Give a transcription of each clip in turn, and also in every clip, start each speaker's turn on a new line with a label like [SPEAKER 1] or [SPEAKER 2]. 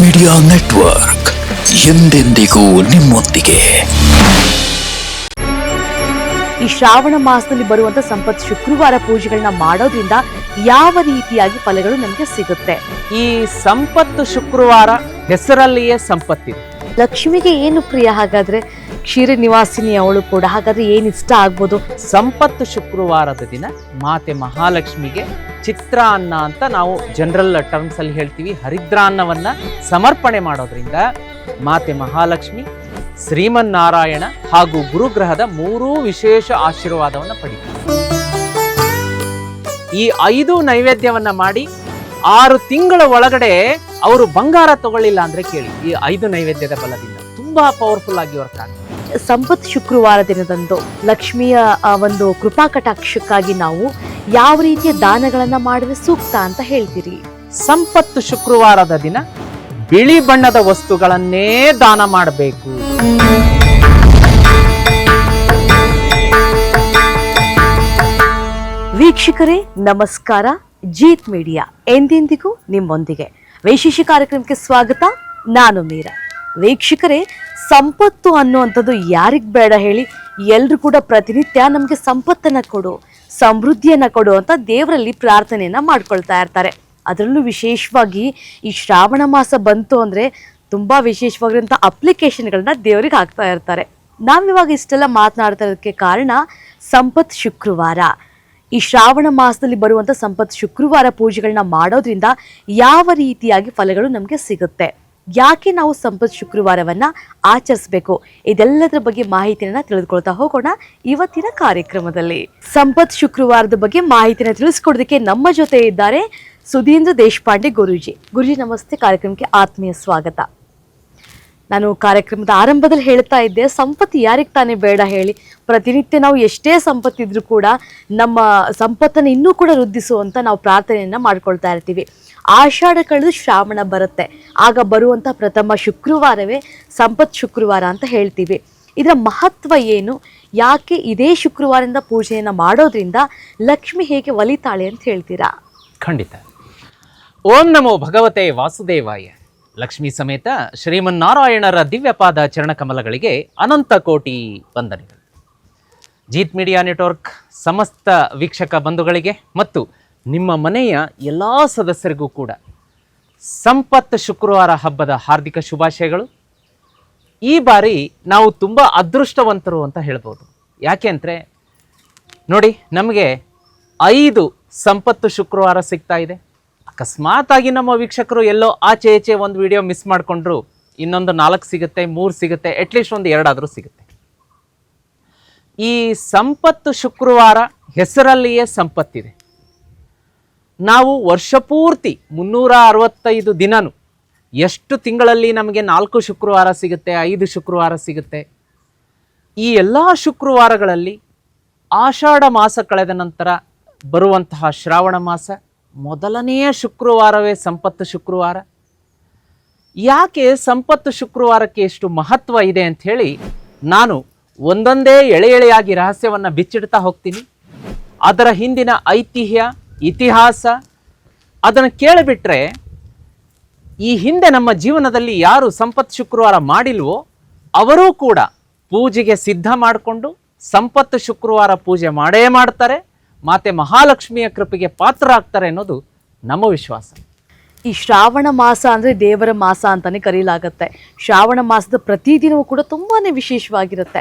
[SPEAKER 1] Media network ಎಂದೆಂದಿಗೂ ನಿಮ್ಮೊಂದಿಗೆ.
[SPEAKER 2] ಈ ಶ್ರಾವಣ ಮಾಸದಲ್ಲಿ ಬರುವಂತ ಸಂಪತ್ ಶುಕ್ರವಾರ ಪೂಜೆಗಳನ್ನ ಮಾಡೋದ್ರಿಂದ ಯಾವ ರೀತಿಯಾಗಿ ಫಲಗಳು ನಮಗೆ ಸಿಗುತ್ತೆ?
[SPEAKER 3] ಈ ಸಂಪತ್ತು ಶುಕ್ರವಾರ ಹೆಸರಲ್ಲಿಯೇ ಸಂಪತ್ತಿದೆ.
[SPEAKER 2] ಲಕ್ಷ್ಮಿಗೆ ಏನು ಪ್ರಿಯ ಹಾಗಾದ್ರೆ? ಕ್ಷೀರ ನಿವಾಸಿನಿ ಅವಳು ಕೂಡ. ಹಾಗಾದ್ರೆ ಏನು ಇಷ್ಟ ಆಗ್ಬೋದು?
[SPEAKER 3] ಸಂಪತ್ತು ಶುಕ್ರವಾರದ ದಿನ ಮಾತೆ ಮಹಾಲಕ್ಷ್ಮಿಗೆ ಚಿತ್ರಾನ್ನ ಅಂತ ನಾವು ಜನರಲ್ ಟರ್ಮ್ಸ್ ಅಲ್ಲಿ ಹೇಳ್ತೀವಿ. ಹರಿದ್ರಾನ್ನವನ್ನ ಸಮರ್ಪಣೆ ಮಾಡೋದ್ರಿಂದ ಮಾತೆ ಮಹಾಲಕ್ಷ್ಮಿ, ಶ್ರೀಮನ್ನಾರಾಯಣ ಹಾಗೂ ಗುರುಗ್ರಹದ ಮೂರೂ ವಿಶೇಷ ಆಶೀರ್ವಾದವನ್ನು ಪಡಿತೀವಿ ಈ ಐದು ನೈವೇದ್ಯವನ್ನ ಮಾಡಿ ಆರು ತಿಂಗಳ ಒಳಗಡೆ ಅವರು ಬಂಗಾರ ತಗೊಳ್ಳಿಲ್ಲ ಅಂದ್ರೆ ಕೇಳಿ. ಈ ಐದು ನೈವೇದ್ಯದ ಬಲದಿಂದ ತುಂಬಾ ಪವರ್ಫುಲ್ ಆಗಿ ವರ್ಕ್ ಆಗುತ್ತೆ
[SPEAKER 2] ಸಂಪತ್ ಶುಕ್ರವಾರ ದಿನದಂದು ಲಕ್ಷ್ಮಿಯ ಒಂದು ಕೃಪಾ ಕಟಾಕ್ಷಕ್ಕಾಗಿ ನಾವು ಯಾವ ರೀತಿಯ ದಾನಗಳನ್ನ ಮಾಡಿದ್ರೆ ಸೂಕ್ತ ಅಂತ ಹೇಳ್ತೀರಿ?
[SPEAKER 3] ಸಂಪತ್ತು ಶುಕ್ರವಾರದ ದಿನ ಬಿಳಿ ಬಣ್ಣದ ವಸ್ತುಗಳನ್ನೇ ದಾನ ಮಾಡಬೇಕು.
[SPEAKER 2] ವೀಕ್ಷಕರೇ ನಮಸ್ಕಾರ. ಜೀತ್ ಮೀಡಿಯಾ ಎಂದೆಂದಿಗೂ ನಿಮ್ಮೊಂದಿಗೆ. ವಿಶೇಷ ಕಾರ್ಯಕ್ರಮಕ್ಕೆ ಸ್ವಾಗತ. ನಾನು ಮೀರಾ. ವೀಕ್ಷಕರೇ ಸಂಪತ್ತು ಅನ್ನುವಂಥದ್ದು ಯಾರಿಗೆ ಬೇಡ ಹೇಳಿ ಎಲ್ಲರೂ ಕೂಡ ಪ್ರತಿನಿತ್ಯ ನಮಗೆ ಸಂಪತ್ತನ್ನ ಕೊಡು, ಸಮೃದ್ಧಿಯನ್ನ ಕೊಡು ಅಂತ ದೇವರಲ್ಲಿ ಪ್ರಾರ್ಥನೆಯನ್ನ ಮಾಡ್ಕೊಳ್ತಾ ಇರ್ತಾರೆ. ಅದರಲ್ಲೂ ವಿಶೇಷವಾಗಿ ಈ ಶ್ರಾವಣ ಮಾಸ ಬಂತು ಅಂದ್ರೆ ತುಂಬಾ ವಿಶೇಷವಾಗಿರುವಂಥ ಅಪ್ಲಿಕೇಶನ್ಗಳನ್ನ ದೇವರಿಗೆ ಹಾಕ್ತಾ ಇರ್ತಾರೆ. ನಾವಿವಾಗ ಇಷ್ಟೆಲ್ಲ ಮಾತನಾಡ್ತಾ ಇರೋದಕ್ಕೆ ಕಾರಣ ಸಂಪತ್ ಶುಕ್ರವಾರ. ಈ ಶ್ರಾವಣ ಮಾಸದಲ್ಲಿ ಬರುವಂತ ಸಂಪತ್ ಶುಕ್ರವಾರ ಪೂಜೆಗಳನ್ನ ಮಾಡೋದ್ರಿಂದ ಯಾವ ರೀತಿಯಾಗಿ ಫಲಗಳು ನಮಗೆ ಸಿಗುತ್ತೆ? ಯಾಕೆ ನಾವು ಸಂಪತ್ ಶುಕ್ರವಾರವನ್ನ ಆಚರಿಸಬೇಕು? ಇದೆಲ್ಲದರ ಬಗ್ಗೆ ಮಾಹಿತಿಯನ್ನು ತಿಳಿದುಕೊಳ್ತಾ ಹೋಗೋಣ ಇವತ್ತಿನ ಕಾರ್ಯಕ್ರಮದಲ್ಲಿ. ಸಂಪತ್ ಶುಕ್ರವಾರದ ಬಗ್ಗೆ ಮಾಹಿತಿನ ತಿಳಿಸ್ಕೊಡೋದಕ್ಕೆ ನಮ್ಮ ಜೊತೆ ಇದ್ದಾರೆ ಸುಧೀಂದ್ರ ದೇಶಪಾಂಡೆ ಗುರೂಜಿ. ಗುರುಜಿ, ನಮಸ್ತೆ. ಕಾರ್ಯಕ್ರಮಕ್ಕೆ ಆತ್ಮೀಯ ಸ್ವಾಗತ. ನಾನು ಕಾರ್ಯಕ್ರಮದ ಆರಂಭದಲ್ಲಿ ಹೇಳ್ತಾ ಇದ್ದೆ, ಸಂಪತ್ತು ಯಾರಿಗೆ ತಾನೇ ಬೇಡ ಹೇಳಿ. ಪ್ರತಿನಿತ್ಯ ನಾವು ಎಷ್ಟೇ ಸಂಪತ್ತಿದ್ರೂ ಕೂಡ ನಮ್ಮ ಸಂಪತ್ತನ್ನು ಇನ್ನೂ ಕೂಡ ವೃದ್ಧಿಸುವಂತ ನಾವು ಪ್ರಾರ್ಥನೆಯನ್ನ ಮಾಡ್ಕೊಳ್ತಾ ಇರ್ತೀವಿ. ಆಷಾಢ ಕಳೆದು ಶ್ರಾವಣ ಬರುತ್ತೆ. ಆಗ ಬರುವಂಥ ಪ್ರಥಮ ಶುಕ್ರವಾರವೇ ಸಂಪತ್ ಶುಕ್ರವಾರ ಅಂತ ಹೇಳ್ತೀವಿ. ಇದರ ಮಹತ್ವ ಏನು? ಯಾಕೆ ಇದೇ ಶುಕ್ರವಾರದಿಂದ ಪೂಜೆಯನ್ನು ಮಾಡೋದ್ರಿಂದ ಲಕ್ಷ್ಮಿ ಹೇಗೆ ಒಲಿತಾಳೆ ಅಂತ ಹೇಳ್ತೀರಾ?
[SPEAKER 3] ಖಂಡಿತ. ಓಂ ನಮೋ ಭಗವತೆ ವಾಸುದೇವಾಯ. ಲಕ್ಷ್ಮೀ ಸಮೇತ ಶ್ರೀಮನ್ನಾರಾಯಣರ ದಿವ್ಯಪಾದ ಚರಣಕಮಲಗಳಿಗೆ ಅನಂತ ಕೋಟಿ ವಂದನೆಗಳು. ಜೀತ್ ಮೀಡಿಯಾ ನೆಟ್ವರ್ಕ್, ಸಮಸ್ತ ವೀಕ್ಷಕ ಬಂಧುಗಳಿಗೆ ಮತ್ತು ನಿಮ್ಮ ಮನೆಯ ಎಲ್ಲ ಸದಸ್ಯರಿಗೂ ಕೂಡ ಸಂಪತ್ತು ಶುಕ್ರವಾರ ಹಬ್ಬದ ಹಾರ್ದಿಕ ಶುಭಾಶಯಗಳು. ಈ ಬಾರಿ ನಾವು ತುಂಬ ಅದೃಷ್ಟವಂತರು ಅಂತ ಹೇಳ್ಬೋದು. ಯಾಕೆ ಅಂದರೆ, ನೋಡಿ, ನಮಗೆ ಐದು ಸಂಪತ್ತು ಶುಕ್ರವಾರ ಸಿಗ್ತಾ ಇದೆ. ಅಕಸ್ಮಾತ್ ಆಗಿ ನಮ್ಮ ವೀಕ್ಷಕರು ಎಲ್ಲೋ ಆಚೆ ಈಚೆ ಒಂದು ವಿಡಿಯೋ ಮಿಸ್ ಮಾಡಿಕೊಂಡ್ರು, ಇನ್ನೊಂದು ನಾಲ್ಕು ಸಿಗುತ್ತೆ, ಮೂರು ಸಿಗುತ್ತೆ ಅಟ್ಲೀಸ್ಟ್ ಒಂದು ಎರಡಾದರೂ ಸಿಗುತ್ತೆ. ಈ ಸಂಪತ್ತು ಶುಕ್ರವಾರ ಹೆಸರಲ್ಲಿಯೇ ಸಂಪತ್ತಿದೆ. ನಾವು ವರ್ಷಪೂರ್ತಿ ಮುನ್ನೂರ ಅರವತ್ತೈದು ದಿನವೂ ಎಷ್ಟು ತಿಂಗಳಲ್ಲಿ ನಮಗೆ ನಾಲ್ಕು ಶುಕ್ರವಾರ ಸಿಗುತ್ತೆ, ಐದು ಶುಕ್ರವಾರ ಸಿಗುತ್ತೆ? ಈ ಎಲ್ಲ ಶುಕ್ರವಾರಗಳಲ್ಲಿ ಆಷಾಢ ಮಾಸ ಕಳೆದ ನಂತರ ಬರುವಂತಹ ಶ್ರಾವಣ ಮಾಸ ಮೊದಲನೆಯ ಶುಕ್ರವಾರವೇ ಸಂಪತ್ತು ಶುಕ್ರವಾರ. ಯಾಕೆ ಸಂಪತ್ತು ಶುಕ್ರವಾರಕ್ಕೆ ಎಷ್ಟು ಮಹತ್ವ ಇದೆ ಅಂತ ಹೇಳಿ ನಾನು ಒಂದೊಂದೇ ಎಳೆ ಎಳೆಯಾಗಿ ರಹಸ್ಯವನ್ನು ಬಿಚ್ಚಿಡ್ತಾ ಹೋಗ್ತೀನಿ. ಅದರ ಹಿಂದಿನ ಐತಿಹ್ಯ ಇತಿಹಾಸ, ಅದನ್ನು ಕೇಳಿಬಿಟ್ರೆ ಈ ಹಿಂದೆ ನಮ್ಮ ಜೀವನದಲ್ಲಿ ಯಾರು ಸಂಪತ್ತು ಶುಕ್ರವಾರ ಮಾಡಿಲ್ವೋ ಅವರೂ ಕೂಡ ಪೂಜೆಗೆ ಸಿದ್ಧ ಮಾಡಿಕೊಂಡು ಸಂಪತ್ತು ಶುಕ್ರವಾರ ಪೂಜೆ ಮಾಡೇ ಮಾಡ್ತಾರೆ, ಮಾತೆ ಮಹಾಲಕ್ಷ್ಮಿಯ ಕೃಪೆಗೆ ಪಾತ್ರರಾಗ್ತಾರೆ ಅನ್ನೋದು ನಮ್ಮ ವಿಶ್ವಾಸ.
[SPEAKER 2] ಈ ಶ್ರಾವಣ ಮಾಸ ಅಂದರೆ ದೇವರ ಮಾಸ ಅಂತಲೇ ಕರೀಲಾಗತ್ತೆ. ಶ್ರಾವಣ ಮಾಸದ ಪ್ರತಿದಿನವೂ ಕೂಡ ತುಂಬಾ ವಿಶೇಷವಾಗಿರುತ್ತೆ.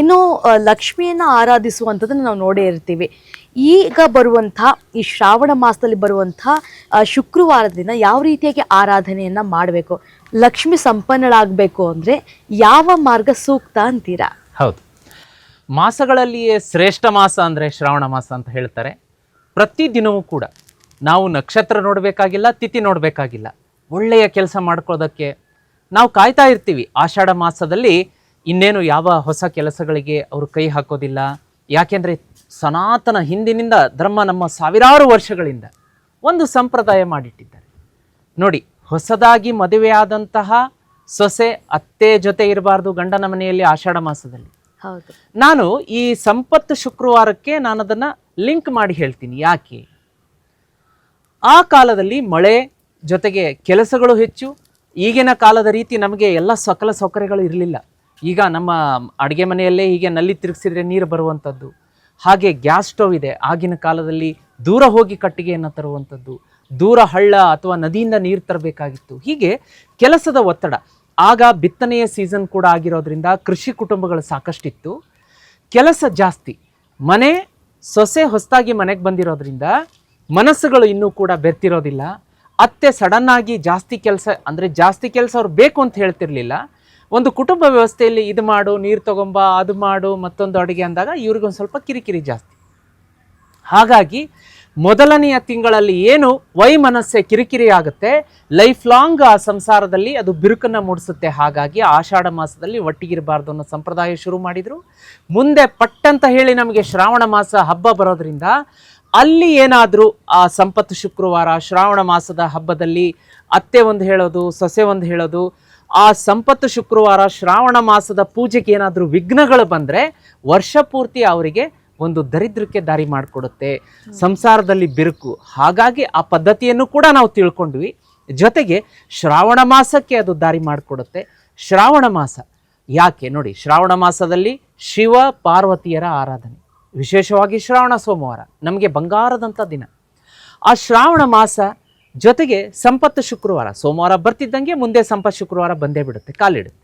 [SPEAKER 2] ಇನ್ನು ಲಕ್ಷ್ಮಿಯನ್ನು ಲಕ್ಷ್ಮಿಯನ್ನ ಆರಾಧಿಸುವಂಥದ್ದನ್ನು ನಾವು ನೋಡೇ ಇರ್ತೀವಿ. ಈಗ ಬರುವಂಥ, ಈ ಶ್ರಾವಣ ಮಾಸದಲ್ಲಿ ಬರುವಂಥ ಶುಕ್ರವಾರದ ದಿನ ಯಾವ ರೀತಿಯಾಗಿ ಆರಾಧನೆಯನ್ನು ಮಾಡಬೇಕು? ಲಕ್ಷ್ಮಿ ಸಂಪನ್ನಳಾಗಬೇಕು ಅಂದರೆ ಯಾವ ಮಾರ್ಗ ಸೂಕ್ತ ಅಂತೀರಾ?
[SPEAKER 3] ಹೌದು. ಮಾಸಗಳಲ್ಲಿಯೇ ಶ್ರೇಷ್ಠ ಮಾಸ ಅಂದರೆ ಶ್ರಾವಣ ಮಾಸ ಅಂತ ಹೇಳ್ತಾರೆ. ಪ್ರತಿದಿನವೂ ಕೂಡ ನಾವು ನಕ್ಷತ್ರ ನೋಡಬೇಕಾಗಿಲ್ಲ, ತಿಥಿ ನೋಡಬೇಕಾಗಿಲ್ಲ. ಒಳ್ಳೆಯ ಕೆಲಸ ಮಾಡ್ಕೊಳ್ಳೋದಕ್ಕೆ ನಾವು ಕಾಯ್ತಾ ಇರ್ತೀವಿ. ಆಷಾಢ ಮಾಸದಲ್ಲಿ ಇನ್ನೇನು ಯಾವ ಹೊಸ ಕೆಲಸಗಳಿಗೆ ಅವರು ಕೈ ಹಾಕೋದಿಲ್ಲ. ಯಾಕೆಂದರೆ ಸನಾತನ ಹಿಂದಿನಿಂದ ಧರ್ಮ ನಮ್ಮ ಸಾವಿರಾರು ವರ್ಷಗಳಿಂದ ಒಂದು ಸಂಪ್ರದಾಯ ಮಾಡಿಟ್ಟಿದ್ದಾರೆ. ನೋಡಿ ಹೊಸದಾಗಿ ಮದುವೆಯಾದಂತಹ ಸೊಸೆ ಅತ್ತೆ ಜೊತೆ ಇರಬಾರ್ದು ಗಂಡನ ಮನೆಯಲ್ಲಿ ಆಷಾಢ ಮಾಸದಲ್ಲಿ. ನಾನು ಈ ಸಂಪತ್ತು ಶುಕ್ರವಾರಕ್ಕೆ ನಾನು ಅದನ್ನ ಲಿಂಕ್ ಮಾಡಿ ಹೇಳ್ತೀನಿ. ಯಾಕೆ? ಆ ಕಾಲದಲ್ಲಿ ಮಳೆ ಜೊತೆಗೆ ಕೆಲಸಗಳು ಹೆಚ್ಚು. ಈಗಿನ ಕಾಲದ ರೀತಿ ನಮಗೆ ಎಲ್ಲ ಸಕಲ ಸೌಕರ್ಯಗಳು ಇರಲಿಲ್ಲ. ಈಗ ನಮ್ಮ ಅಡುಗೆ ಮನೆಯಲ್ಲೇ ಹೀಗೆ ನಲ್ಲಿ ತಿರುಗಿಸಿದ್ರೆ ನೀರು ಬರುವಂಥದ್ದು. ಹಾಗೆ ಗ್ಯಾಸ್ ಸ್ಟವ್ ಇದೆ, ಆಗಿನ ಕಾಲದಲ್ಲಿ ದೂರ ಹೋಗಿ ಕಟ್ಟಿಗೆಯನ್ನು ತರುವಂಥದ್ದು. ದೂರ ಹಳ್ಳ ಅಥವಾ ನದಿಯಿಂದ ನೀರು ತರಬೇಕಾಗಿತ್ತು. ಹೀಗೆ ಕೆಲಸದ ಒತ್ತಡ. ಆಗ ಬಿತ್ತನೆಯ ಸೀಸನ್ ಕೂಡ ಆಗಿರೋದ್ರಿಂದ ಕೃಷಿ ಕುಟುಂಬಗಳು ಸಾಕಷ್ಟಿತ್ತು. ಕೆಲಸ ಜಾಸ್ತಿ. ಮನೆ, ಸೊಸೆ ಹೊಸದಾಗಿ ಮನೆಗೆ ಬಂದಿರೋದ್ರಿಂದ ಮನಸ್ಸುಗಳು ಇನ್ನೂ ಕೂಡ ಬೆರ್ತಿರೋದಿಲ್ಲ. ಅತ್ತೆ ಸಡನ್ನಾಗಿ ಜಾಸ್ತಿ ಕೆಲಸ, ಅಂದರೆ ಜಾಸ್ತಿ ಕೆಲಸ ಅವ್ರು ಬೇಕು ಅಂತ ಹೇಳ್ತಿರ್ಲಿಲ್ಲ. ಒಂದು ಕುಟುಂಬ ವ್ಯವಸ್ಥೆಯಲ್ಲಿ ಇದು ಮಾಡು, ನೀರು ತಗೊಂಬ, ಅದು ಮಾಡು, ಮತ್ತೊಂದು ಅಡುಗೆ ಅಂದಾಗ ಇವ್ರಿಗೊಂದು ಸ್ವಲ್ಪ ಕಿರಿಕಿರಿ ಜಾಸ್ತಿ. ಹಾಗಾಗಿ ಮೊದಲನೆಯ ತಿಂಗಳಲ್ಲಿ ಏನು ವೈಮನಸ್ಸೆ ಕಿರಿಕಿರಿ ಆಗುತ್ತೆ ಲೈಫ್ ಲಾಂಗ್ ಆ ಸಂಸಾರದಲ್ಲಿ ಅದು ಬಿರುಕನ್ನು ಮೂಡಿಸುತ್ತೆ. ಹಾಗಾಗಿ ಆಷಾಢ ಮಾಸದಲ್ಲಿ ಒಟ್ಟಿಗಿರಬಾರ್ದು ಅನ್ನೋ ಸಂಪ್ರದಾಯ ಶುರು ಮಾಡಿದರು. ಮುಂದೆ ಪಟ್ಟಂತ ಹೇಳಿ ನಮಗೆ ಶ್ರಾವಣ ಮಾಸ ಹಬ್ಬ ಬರೋದ್ರಿಂದ ಅಲ್ಲಿ ಏನಾದರೂ ಆ ಸಂಪತ್ತು ಶುಕ್ರವಾರ, ಶ್ರಾವಣ ಮಾಸದ ಹಬ್ಬದಲ್ಲಿ ಅತ್ತೆ ಒಂದು ಹೇಳೋದು, ಸೊಸೆ ಒಂದು ಹೇಳೋದು ಆ ಸಂಪತ್ತು ಶುಕ್ರವಾರ ಶ್ರಾವಣ ಮಾಸದ ಪೂಜೆಗೆ ಏನಾದರೂ ವಿಘ್ನಗಳು ಬಂದರೆ ವರ್ಷ ಪೂರ್ತಿ ಅವರಿಗೆ ಒಂದು ದರಿದ್ರಕ್ಕೆ ದಾರಿ ಮಾಡಿಕೊಡುತ್ತೆ. ಸಂಸಾರದಲ್ಲಿ ಬಿರುಕು. ಹಾಗಾಗಿ ಆ ಪದ್ಧತಿಯನ್ನು ಕೂಡ ನಾವು ತಿಳ್ಕೊಂಡ್ವಿ. ಜೊತೆಗೆ ಶ್ರಾವಣ ಮಾಸಕ್ಕೆ ಅದು ದಾರಿ ಮಾಡಿಕೊಡುತ್ತೆ. ಶ್ರಾವಣ ಮಾಸ ಯಾಕೆ? ನೋಡಿ, ಶ್ರಾವಣ ಮಾಸದಲ್ಲಿ ಶಿವ ಪಾರ್ವತಿಯರ ಆರಾಧನೆ. ವಿಶೇಷವಾಗಿ ಶ್ರಾವಣ ಸೋಮವಾರ. ನಮಗೆ ಬಂಗಾರದಂಥ ದಿನ. ಆ ಶ್ರಾವಣ ಮಾಸ ಜೊತೆಗೆ ಸಂಪತ್ತು ಶುಕ್ರವಾರ, ಸೋಮವಾರ ಬರ್ತಿದ್ದಂಗೆ ಮುಂದೆ ಸಂಪತ್ ಶುಕ್ರವಾರ ಬಂದೇ ಬಿಡುತ್ತೆ, ಕಾಲಿಡುತ್ತೆ.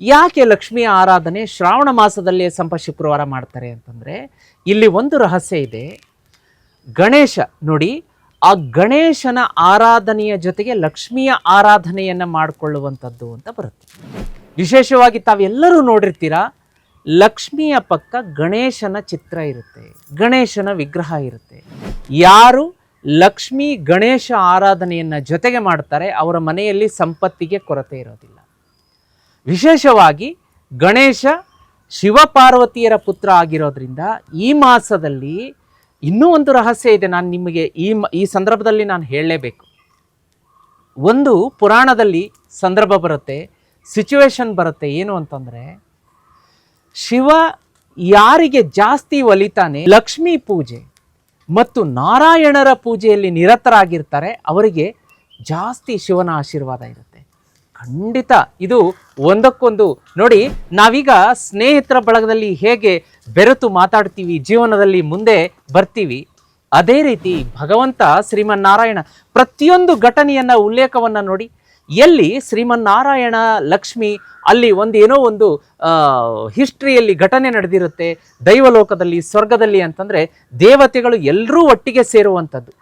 [SPEAKER 3] ಯಾಕೆ ಲಕ್ಷ್ಮಿಯ ಆರಾಧನೆ ಶ್ರಾವಣ ಮಾಸದಲ್ಲಿ ಸಂಪತ್ ಶುಕ್ರವಾರ ಮಾಡ್ತಾರೆ ಅಂತಂದರೆ, ಇಲ್ಲಿ ಒಂದು ರಹಸ್ಯ ಇದೆ. ಗಣೇಶ, ನೋಡಿ, ಆ ಗಣೇಶನ ಆರಾಧನೆಯ ಜೊತೆಗೆ ಲಕ್ಷ್ಮಿಯ ಆರಾಧನೆಯನ್ನು ಮಾಡಿಕೊಳ್ಳುವಂಥದ್ದು ಅಂತ ಬರುತ್ತೆ. ವಿಶೇಷವಾಗಿ ತಾವೆಲ್ಲರೂ ನೋಡಿರ್ತೀರಾ, ಲಕ್ಷ್ಮಿಯ ಪಕ್ಕ ಗಣೇಶನ ಚಿತ್ರ ಇರುತ್ತೆ, ಗಣೇಶನ ವಿಗ್ರಹ ಇರುತ್ತೆ. ಯಾರು ಲಕ್ಷ್ಮಿ ಗಣೇಶ ಆರಾಧನೆಯನ್ನು ಜೊತೆಗೆ ಮಾಡ್ತಾರೆ. ಅವರ ಮನೆಯಲ್ಲಿ ಸಂಪತ್ತಿಗೆ ಕೊರತೆ ಇರೋದಿಲ್ಲ. ವಿಶೇಷವಾಗಿ ಗಣೇಶ ಶಿವಪಾರ್ವತಿಯರ ಪುತ್ರ ಆಗಿರೋದ್ರಿಂದ ಈ ಮಾಸದಲ್ಲಿ ಇನ್ನೂ ಒಂದು ರಹಸ್ಯ ಇದೆ. ನಾನು ನಿಮಗೆ ಈ ಈ ಸಂದರ್ಭದಲ್ಲಿ ನಾನು ಹೇಳಲೇಬೇಕು. ಒಂದು ಪುರಾಣದಲ್ಲಿ ಸಂದರ್ಭ ಬರುತ್ತೆ ಸಿಚುವೇಶನ್ ಬರುತ್ತೆ. ಏನು ಅಂತಂದರೆ, ಶಿವ ಯಾರಿಗೆ ಜಾಸ್ತಿ ಒಲಿತಾನೆ ಲಕ್ಷ್ಮೀ ಪೂಜೆ. ಮತ್ತು ನಾರಾಯಣರ ಪೂಜೆಯಲ್ಲಿ ನಿರತರಾಗಿರ್ತಾರೆ, ಅವರಿಗೆ ಜಾಸ್ತಿ ಶಿವನ ಆಶೀರ್ವಾದ ಇರುತ್ತೆ. ಖಂಡಿತ ಇದು ಒಂದಕ್ಕೊಂದು. ನೋಡಿ, ನಾವೀಗ ಸ್ನೇಹಿತರ ಬಳಗದಲ್ಲಿ ಹೇಗೆ ಬೆರೆತು ಮಾತಾಡ್ತೀವಿ, ಜೀವನದಲ್ಲಿ ಮುಂದೆ ಬರ್ತೀವಿ, ಅದೇ ರೀತಿ ಭಗವಂತ ಶ್ರೀಮನ್ನಾರಾಯಣ ಪ್ರತಿಯೊಂದು ಘಟನೆಯನ್ನು ಉಲ್ಲೇಖವನ್ನು ನೋಡಿ ಎಲ್ಲಿ ಶ್ರೀಮನ್ನಾರಾಯಣ ಲಕ್ಷ್ಮಿ ಅಲ್ಲಿ ಒಂದು ಏನೋ ಒಂದು ಹಿಸ್ಟ್ರಿಯಲ್ಲಿ ಘಟನೆ ನಡೆದಿರುತ್ತೆ ದೈವಲೋಕದಲ್ಲಿ ಸ್ವರ್ಗದಲ್ಲಿ ಅಂತಂದರೆ ದೇವತೆಗಳು ಎಲ್ಲರೂ ಒಟ್ಟಿಗೆ ಸೇರುವಂಥದ್ದು.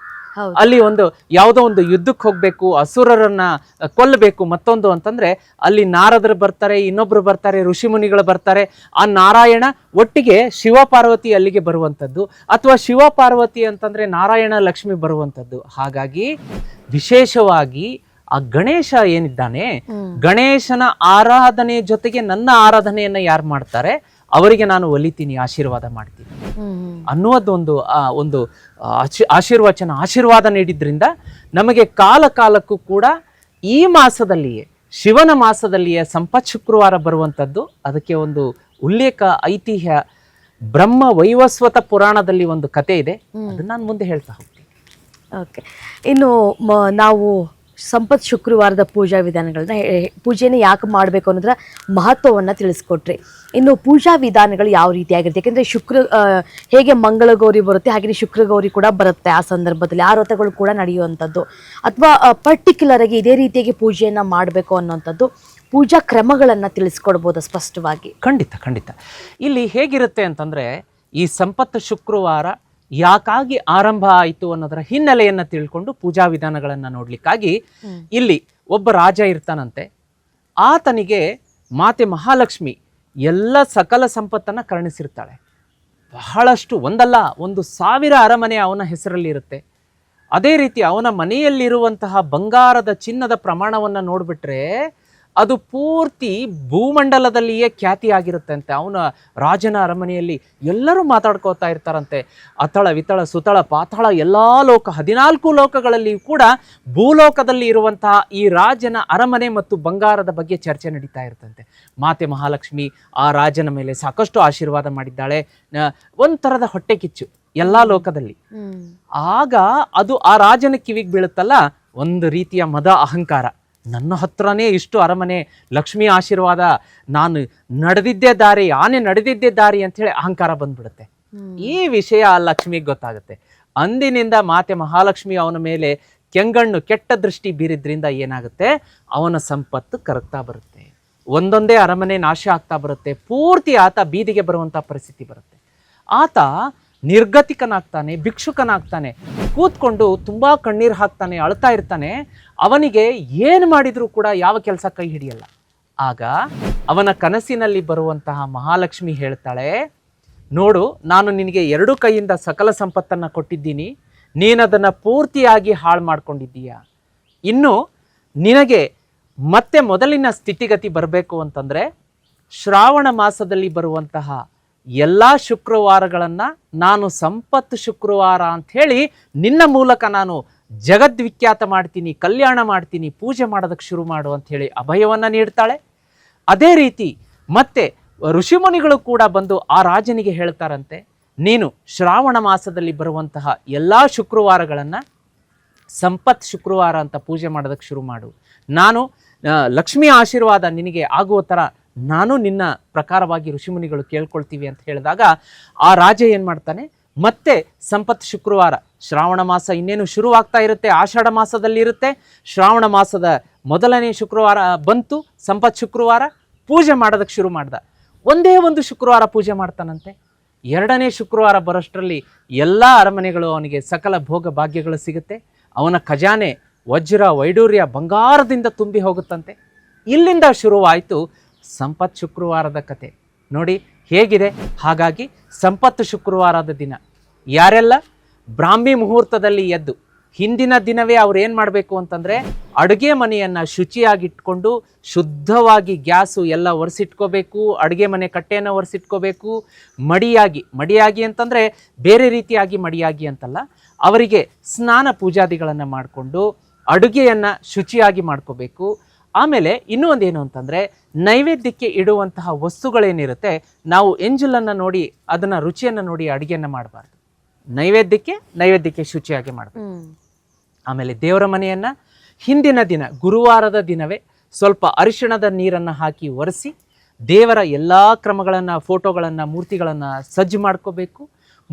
[SPEAKER 3] ಅಲ್ಲಿ ಒಂದು ಯಾವುದೋ ಒಂದು ಯುದ್ಧಕ್ಕೆ ಹೋಗಬೇಕು ಅಸುರರನ್ನ ಕೊಲ್ಲಬೇಕು ಮತ್ತೊಂದು ಅಂತಂದ್ರೆ ಅಲ್ಲಿ ನಾರದರು ಬರ್ತಾರೆ ಇನ್ನೊಬ್ಬರು ಬರ್ತಾರೆ ಋಷಿ ಮುನಿಗಳು ಬರ್ತಾರೆ. ಆ ನಾರಾಯಣ ಒಟ್ಟಿಗೆ ಶಿವಪಾರ್ವತಿ ಅಲ್ಲಿಗೆ ಬರುವಂಥದ್ದು. ಅಥವಾ ಶಿವ ಪಾರ್ವತಿ ಅಂತಂದ್ರೆ ನಾರಾಯಣ ಲಕ್ಷ್ಮಿ ಬರುವಂಥದ್ದು. ಹಾಗಾಗಿ ವಿಶೇಷವಾಗಿ ಆ ಗಣೇಶ ಏನಿದ್ದಾನೆ? ಗಣೇಶನ ಆರಾಧನೆ ಜೊತೆಗೆ ನನ್ನ ಆರಾಧನೆಯನ್ನ ಯಾರು ಮಾಡ್ತಾರೆ? ಅವರಿಗೆ ನಾನು ಒಲಿತೀನಿ ಆಶೀರ್ವಾದ ಮಾಡ್ತೀನಿ. ಅನ್ನುವುದೊಂದು ಆ ಒಂದು ಆಶಿ ಆಶೀರ್ವಚನ ಆಶೀರ್ವಾದ ನೀಡಿದ್ರಿಂದ ನಮಗೆ ಕಾಲ ಕಾಲಕ್ಕೂ ಕೂಡ ಈ ಮಾಸದಲ್ಲಿಯೇ ಶಿವನ ಮಾಸದಲ್ಲಿಯೇ ಸಂಪತ್ ಶುಕ್ರವಾರ ಬರುವಂಥದ್ದು ಅದಕ್ಕೆ ಒಂದು ಉಲ್ಲೇಖ ಐತಿಹ್ಯ ಬ್ರಹ್ಮ ವೈವಸ್ವತ ಪುರಾಣದಲ್ಲಿ ಒಂದು ಕತೆ ಇದೆ. ಅದನ್ನ ನಾನು ಮುಂದೆ ಹೇಳ್ತಾ ಹೋಗ್ತೀನಿ.
[SPEAKER 2] ಓಕೆ. ಇನ್ನು ನಾವು ಸಂಪತ್ ಶುಕ್ರವಾರದ ಪೂಜಾ ವಿಧಾನಗಳನ್ನ ಪೂಜೆನ ಯಾಕೆ ಮಾಡಬೇಕು ಅನ್ನೋದ್ರ ಮಹತ್ವವನ್ನು ತಿಳಿಸ್ಕೊಟ್ರಿ. ಇನ್ನು ಪೂಜಾ ವಿಧಾನಗಳು ಯಾವ ರೀತಿಯಾಗಿರುತ್ತೆ? ಯಾಕೆಂದರೆ ಶುಕ್ರ ಹೇಗೆ ಮಂಗಳ ಗೌರಿ ಬರುತ್ತೆ ಹಾಗೆಯೇ ಶುಕ್ರ ಗೌರಿ ಕೂಡ ಬರುತ್ತೆ ಆ ಸಂದರ್ಭದಲ್ಲಿ. ಆ ವ್ರತಗಳು ಕೂಡ ನಡೆಯುವಂಥದ್ದು. ಅಥವಾ ಪರ್ಟಿಕ್ಯುಲರ್ ಆಗಿ ಇದೇ ರೀತಿಯಾಗಿ ಪೂಜೆಯನ್ನು ಮಾಡಬೇಕು ಅನ್ನೋಂಥದ್ದು ಪೂಜಾ ಕ್ರಮಗಳನ್ನು ತಿಳಿಸ್ಕೊಡ್ಬೋದು ಸ್ಪಷ್ಟವಾಗಿ?
[SPEAKER 3] ಖಂಡಿತ ಖಂಡಿತ. ಇಲ್ಲಿ ಹೇಗಿರುತ್ತೆ ಅಂತಂದರೆ ಈ ಸಂಪತ್ತು ಶುಕ್ರವಾರ ಯಾಕಾಗಿ ಆರಂಭ ಆಯಿತು ಅನ್ನೋದರ ಹಿನ್ನೆಲೆಯನ್ನು ತಿಳ್ಕೊಂಡು ಪೂಜಾ ವಿಧಾನಗಳನ್ನು ನೋಡಲಿಕ್ಕಾಗಿ ಇಲ್ಲಿ ಒಬ್ಬ ರಾಜ ಇರ್ತಾನಂತೆ. ಆತನಿಗೆ ಮಾತೆ ಮಹಾಲಕ್ಷ್ಮಿ ಎಲ್ಲ ಸಕಲ ಸಂಪತ್ತನ್ನು ಕರುಣಿಸಿರ್ತಾಳೆ. ಬಹಳಷ್ಟು ಒಂದಲ್ಲ ಒಂದು ಸಾವಿರ ಅರಮನೆ ಅವನ ಹೆಸರಲ್ಲಿ ಇರುತ್ತೆ. ಅದೇ ರೀತಿ ಅವನ ಮನೆಯಲ್ಲಿರುವಂತಹ ಬಂಗಾರದ ಚಿನ್ನದ ಪ್ರಮಾಣವನ್ನು ನೋಡಿಬಿಟ್ರೆ ಅದು ಪೂರ್ತಿ ಭೂಮಂಡಲದಲ್ಲಿಯೇ ಖ್ಯಾತಿಯಾಗಿರುತ್ತೆ ಅಂತೆ ಅವನ ರಾಜನ ಅರಮನೆಯಲ್ಲಿ ಎಲ್ಲರೂ ಮಾತಾಡ್ಕೋತಾ ಇರ್ತಾರಂತೆ. ಅತಳ ವಿತಳ ಸುತಳ ಪಾತಾಳ ಎಲ್ಲ ಲೋಕ ಹದಿನಾಲ್ಕು ಲೋಕಗಳಲ್ಲಿ ಕೂಡ ಭೂಲೋಕದಲ್ಲಿ ಇರುವಂತಹ ಈ ರಾಜನ ಅರಮನೆ ಮತ್ತು ಬಂಗಾರದ ಬಗ್ಗೆ ಚರ್ಚೆ ನಡೀತಾ ಇರ್ತಂತೆ. ಮಾತೆ ಮಹಾಲಕ್ಷ್ಮಿ ಆ ರಾಜನ ಮೇಲೆ ಸಾಕಷ್ಟು ಆಶೀರ್ವಾದ ಮಾಡಿದ್ದಾಳೆ. ಒಂಥರದ ಹೊಟ್ಟೆ ಕಿಚ್ಚು ಎಲ್ಲ ಲೋಕದಲ್ಲಿ. ಆಗ ಅದು ಆ ರಾಜನ ಕಿವಿಗೆ ಬೀಳುತ್ತಲ್ಲ ಒಂದು ರೀತಿಯ ಮದ ಅಹಂಕಾರ. ನನ್ನ ಹತ್ರನೇ ಇಷ್ಟು ಅರಮನೆ ಲಕ್ಷ್ಮಿ ಆಶೀರ್ವಾದ ನಾನು ನಡೆದಿದ್ದೇ ದಾರಿ ಆನೆ ನಡೆದಿದ್ದೇ ದಾರಿ ಅಂಥೇಳಿ ಅಹಂಕಾರ ಬಂದ್ಬಿಡುತ್ತೆ. ಈ ವಿಷಯ ಲಕ್ಷ್ಮಿಗೆ ಗೊತ್ತಾಗುತ್ತೆ. ಅಂದಿನಿಂದ ಮಾತೆ ಮಹಾಲಕ್ಷ್ಮಿ ಅವನ ಮೇಲೆ ಕೆಂಗಣ್ಣು ಕೆಟ್ಟ ದೃಷ್ಟಿ ಬೀರಿದ್ರಿಂದ ಏನಾಗುತ್ತೆ? ಅವನ ಸಂಪತ್ತು ಕರಗ್ತಾ ಬರುತ್ತೆ. ಒಂದೊಂದೇ ಅರಮನೆ ನಾಶ ಆಗ್ತಾ ಬರುತ್ತೆ. ಪೂರ್ತಿ ಆತ ಬೀದಿಗೆ ಬರುವಂಥ ಪರಿಸ್ಥಿತಿ ಬರುತ್ತೆ. ಆತ ನಿರ್ಗತಿಕನಾಗ್ತಾನೆ, ಭಿಕ್ಷುಕನಾಗ್ತಾನೆ, ಕೂತ್ಕೊಂಡು ತುಂಬ ಕಣ್ಣೀರು ಹಾಕ್ತಾನೆ, ಅಳ್ತಾ ಇರ್ತಾನೆ. ಅವನಿಗೆ ಏನು ಮಾಡಿದರೂ ಕೂಡ ಯಾವ ಕೆಲಸ ಕೈ ಹಿಡಿಯಲ್ಲ. ಆಗ ಅವನ ಕನಸಿನಲ್ಲಿ ಬರುವಂತಹ ಮಹಾಲಕ್ಷ್ಮಿ ಹೇಳ್ತಾಳೆ, ನೋಡು, ನಾನು ನಿನಗೆ ಎರಡು ಕೈಯಿಂದ ಸಕಲ ಸಂಪತ್ತನ್ನು ಕೊಟ್ಟಿದ್ದೀನಿ. ನೀನದನ್ನು ಪೂರ್ತಿಯಾಗಿ ಹಾಳು ಮಾಡ್ಕೊಂಡಿದ್ದೀಯ? ಇನ್ನು ನಿನಗೆ ಮತ್ತೆ ಮೊದಲಿನ ಸ್ಥಿತಿಗತಿ ಬರಬೇಕು ಅಂತಂದರೆ ಶ್ರಾವಣ ಮಾಸದಲ್ಲಿ ಬರುವಂತಹ ಎಲ್ಲ ಶುಕ್ರವಾರಗಳನ್ನು ನಾನು ಸಂಪತ್ತು ಶುಕ್ರವಾರ ಅಂಥೇಳಿ ನಿನ್ನ ಮೂಲಕ ನಾನು ಜಗದ್ವಿಖ್ಯಾತ ಮಾಡ್ತೀನಿ, ಕಲ್ಯಾಣ ಮಾಡ್ತೀನಿ, ಪೂಜೆ ಮಾಡೋದಕ್ಕೆ ಶುರು ಮಾಡು ಅಂಥೇಳಿ ಅಭಯವನ್ನು ನೀಡ್ತಾಳೆ. ಅದೇ ರೀತಿ ಮತ್ತೆ ಋಷಿಮುನಿಗಳು ಕೂಡ ಬಂದು ಆ ರಾಜನಿಗೆ ಹೇಳ್ತಾರಂತೆ, ನೀನು ಶ್ರಾವಣ ಮಾಸದಲ್ಲಿ ಬರುವಂತಹ ಎಲ್ಲ ಶುಕ್ರವಾರಗಳನ್ನು ಸಂಪತ್ ಶುಕ್ರವಾರ ಅಂತ ಪೂಜೆ ಮಾಡೋದಕ್ಕೆ ಶುರು ಮಾಡು. ನಾನು ಲಕ್ಷ್ಮೀ ಆಶೀರ್ವಾದ ನಿನಗೆ ಆಗುವ ಥರ ನಾನು ನಿನ್ನ ಪ್ರಕಾರವಾಗಿ ಋಷಿಮುನಿಗಳು ಕೇಳ್ಕೊಳ್ತೀವಿ ಅಂತ ಹೇಳಿದಾಗ ಆ ರಾಜ ಏನು ಮಾಡ್ತಾನೆ? ಮತ್ತೆ ಸಂಪತ್ ಶುಕ್ರವಾರ, ಶ್ರಾವಣ ಮಾಸ ಇನ್ನೇನು ಶುರುವಾಗ್ತಾ ಇರುತ್ತೆ? ಆಷಾಢ ಮಾಸದಲ್ಲಿ ಇರುತ್ತೆ. ಶ್ರಾವಣ ಮಾಸದ ಮೊದಲನೇ ಶುಕ್ರವಾರ ಬಂತು. ಸಂಪತ್ ಶುಕ್ರವಾರ ಪೂಜೆ ಮಾಡೋದಕ್ಕೆ ಶುರು ಮಾಡ್ದ. ಒಂದೇ ಒಂದು ಶುಕ್ರವಾರ ಪೂಜೆ ಮಾಡ್ತಾನಂತೆ. ಎರಡನೇ ಶುಕ್ರವಾರ ಬರೋಷ್ಟರಲ್ಲಿ ಎಲ್ಲ ಅರಮನೆಗಳು ಅವನಿಗೆ ಸಕಲ ಭೋಗ ಭಾಗ್ಯಗಳು ಸಿಗುತ್ತೆ. ಅವನ ಖಜಾನೆ ವಜ್ರ ವೈಡೂರ್ಯ ಬಂಗಾರದಿಂದ ತುಂಬಿ ಹೋಗುತ್ತಂತೆ. ಇಲ್ಲಿಂದ ಶುರುವಾಯಿತು ಸಂಪತ್ ಶುಕ್ರವಾರದ ಕತೆ. ನೋಡಿ, ಹೇಗಿದೆ? ಹಾಗಾಗಿ ಸಂಪತ್ತು ಶುಕ್ರವಾರದ ದಿನ. ಯಾರೆಲ್ಲ ಬ್ರಾಹ್ಮಿ ಮುಹೂರ್ತದಲ್ಲಿ ಎದ್ದು ಹಿಂದಿನ ದಿನವೇ ಅವ್ರು ಏನು ಮಾಡಬೇಕು ಅಂತಂದರೆ ಅಡುಗೆ ಮನೆಯನ್ನು ಶುಚಿಯಾಗಿಟ್ಕೊಂಡು ಶುದ್ಧವಾಗಿ ಗ್ಯಾಸು ಎಲ್ಲ ಒರೆಸಿಟ್ಕೋಬೇಕು, ಅಡುಗೆ ಮನೆ ಕಟ್ಟೆಯನ್ನು ಒರೆಸಿಟ್ಕೋಬೇಕು. ಮಡಿಯಾಗಿ ಮಡಿಯಾಗಿ ಅಂತಂದರೆ ಬೇರೆ ರೀತಿಯಾಗಿ ಮಡಿಯಾಗಿ ಅಂತಲ್ಲ, ಅವರಿಗೆ ಸ್ನಾನ ಪೂಜಾದಿಗಳನ್ನು ಮಾಡಿಕೊಂಡು ಅಡುಗೆಯನ್ನು ಶುಚಿಯಾಗಿ ಮಾಡ್ಕೋಬೇಕು. ಆಮೇಲೆ ಇನ್ನೂ ಏನು ಅಂತಂದರೆ ನೈವೇದ್ಯಕ್ಕೆ ಇಡುವಂತಹ ವಸ್ತುಗಳೇನಿರುತ್ತೆ ನಾವು ಎಂಜಲನ್ನು ನೋಡಿ ಅದನ್ನು ರುಚಿಯನ್ನು ನೋಡಿ ಅಡುಗೆಯನ್ನು ಮಾಡಬಾರ್ದು. ನೈವೇದ್ಯಕ್ಕೆ ನೈವೇದ್ಯಕ್ಕೆ ಶುಚಿಯಾಗಿ ಮಾಡಬೇಕು. ಆಮೇಲೆ ದೇವರ ಮನೆಯನ್ನು ಹಿಂದಿನ ದಿನ ಗುರುವಾರದ ದಿನವೇ ಸ್ವಲ್ಪ ಅರಿಶಿಣದ ನೀರನ್ನು ಹಾಕಿ ಒರೆಸಿ ದೇವರ ಎಲ್ಲ ಕ್ರಮಗಳನ್ನು ಫೋಟೋಗಳನ್ನು ಮೂರ್ತಿಗಳನ್ನು ಸಜ್ಜು ಮಾಡ್ಕೋಬೇಕು.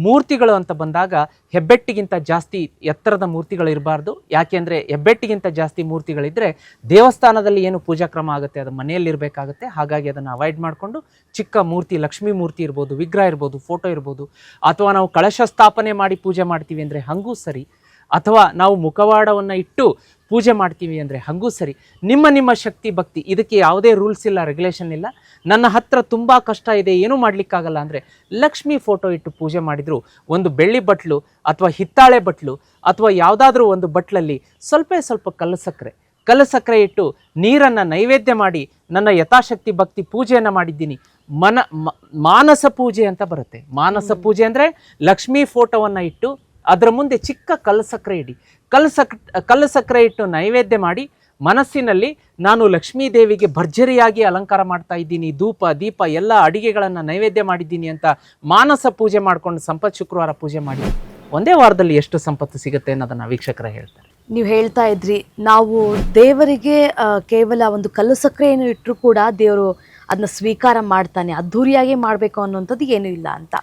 [SPEAKER 3] ಮೂರ್ತಿಗಳು ಅಂತ ಬಂದಾಗ ಹೆಬ್ಬೆಟ್ಟಿಗಿಂತ ಜಾಸ್ತಿ ಎತ್ತರದ ಮೂರ್ತಿಗಳು ಇರಬಾರ್ದು. ಯಾಕೆಂದರೆ ಹೆಬ್ಬೆಟ್ಟಿಗಿಂತ ಜಾಸ್ತಿ ಮೂರ್ತಿಗಳಿದ್ದರೆ ದೇವಸ್ಥಾನದಲ್ಲಿ ಏನು ಪೂಜಾ ಕ್ರಮ ಆಗುತ್ತೆ, ಅದು ಮನೆಯಲ್ಲಿರಬೇಕಾಗುತ್ತೆ ಹಾಗಾಗಿ ಅದನ್ನು ಅವಾಯ್ಡ್ ಮಾಡಿಕೊಂಡು ಚಿಕ್ಕ ಮೂರ್ತಿ, ಲಕ್ಷ್ಮೀ ಮೂರ್ತಿ ಇರ್ಬೋದು, ವಿಗ್ರಹ ಇರ್ಬೋದು ಫೋಟೋ ಇರ್ಬೋದು. ಅಥವಾ ನಾವು ಕಳಶ ಸ್ಥಾಪನೆ ಮಾಡಿ ಪೂಜೆ ಮಾಡ್ತೀವಿ ಅಂದರೆ ಹಾಗೂ ಸರಿ. ಅಥವಾ ನಾವು ಮುಖವಾಡವನ್ನು ಇಟ್ಟು ಪೂಜೆ ಮಾಡ್ತೀವಿ ಅಂದರೆ ಹಾಗೂ ಸರಿ. ನಿಮ್ಮ ನಿಮ್ಮ ಶಕ್ತಿ ಭಕ್ತಿ ಇದಕ್ಕೆ ಯಾವುದೇ ರೂಲ್ಸ್ ಇಲ್ಲ ರೆಗ್ಯುಲೇಷನ್ ಇಲ್ಲ. ನನ್ನ ಹತ್ರ ತುಂಬ ಕಷ್ಟ ಇದೆ ಏನೂ ಮಾಡಲಿಕ್ಕಾಗಲ್ಲ ಅಂದರೆ ಲಕ್ಷ್ಮಿ ಫೋಟೋ ಇಟ್ಟು ಪೂಜೆ ಮಾಡಿದ್ರು ಒಂದು ಬೆಳ್ಳಿ ಬಟ್ಲು ಅಥವಾ ಹಿತ್ತಾಳೆ ಬಟ್ಲು ಅಥವಾ ಯಾವುದಾದ್ರೂ ಒಂದು ಬಟ್ಲಲ್ಲಿ ಸ್ವಲ್ಪ ಸ್ವಲ್ಪ ಕಲ್ಲು ಸಕ್ಕರೆ ಕಲ್ಲು ಸಕ್ಕರೆ ಇಟ್ಟು ನೀರನ್ನು ನೈವೇದ್ಯ ಮಾಡಿ ನನ್ನ ಯಥಾಶಕ್ತಿ ಭಕ್ತಿ ಪೂಜೆಯನ್ನು ಮಾಡಿದ್ದೀನಿ. ಮನ ಮ- ಮಾನಸ ಪೂಜೆ ಅಂತ ಬರುತ್ತೆ. ಮಾನಸ ಪೂಜೆ ಅಂದರೆ ಲಕ್ಷ್ಮೀ ಫೋಟೋವನ್ನು ಇಟ್ಟು ಅದರ ಮುಂದೆ ಚಿಕ್ಕ ಕಲ್ಲು ಸಕ್ಕರೆ ಇಡಿ. ಕಲ್ಲು ಸಕ್ ಕಲ್ಲು ಸಕ್ಕರೆ ಇಟ್ಟು ನೈವೇದ್ಯ ಮಾಡಿ ಮನಸ್ಸಿನಲ್ಲಿ ನಾನು ಲಕ್ಷ್ಮೀ ದೇವಿಗೆ ಭರ್ಜರಿಯಾಗಿ ಅಲಂಕಾರ ಮಾಡ್ತಾ ಇದ್ದೀನಿ, ಧೂಪ, ದೀಪ, ಎಲ್ಲ ಅಡಿಗೆಗಳನ್ನು ನೈವೇದ್ಯ ಮಾಡಿದ್ದೀನಿ ಅಂತ ಮಾನಸ ಪೂಜೆ ಮಾಡ್ಕೊಂಡು ಸಂಪತ್ ಶುಕ್ರವಾರ ಪೂಜೆ ಮಾಡಿ ಒಂದೇ ವಾರದಲ್ಲಿ ಎಷ್ಟು ಸಂಪತ್ತು ಸಿಗುತ್ತೆ ಅನ್ನೋದನ್ನು ವೀಕ್ಷಕರ ಹೇಳ್ತಾರೆ.
[SPEAKER 2] ನೀವು ಹೇಳ್ತಾ ಇದ್ರಿ, ನಾವು ದೇವರಿಗೆ ಕೇವಲ ಒಂದು ಕಲ್ಲು ಸಕ್ಕರೆಯನ್ನು ಇಟ್ಟರೂ ಕೂಡ ದೇವರು ಅದನ್ನ ಸ್ವೀಕಾರ ಮಾಡ್ತಾನೆ, ಅದ್ಧೂರಿಯಾಗಿ ಮಾಡಬೇಕು ಅನ್ನುವಂಥದ್ದು ಏನೂ ಇಲ್ಲ ಅಂತ.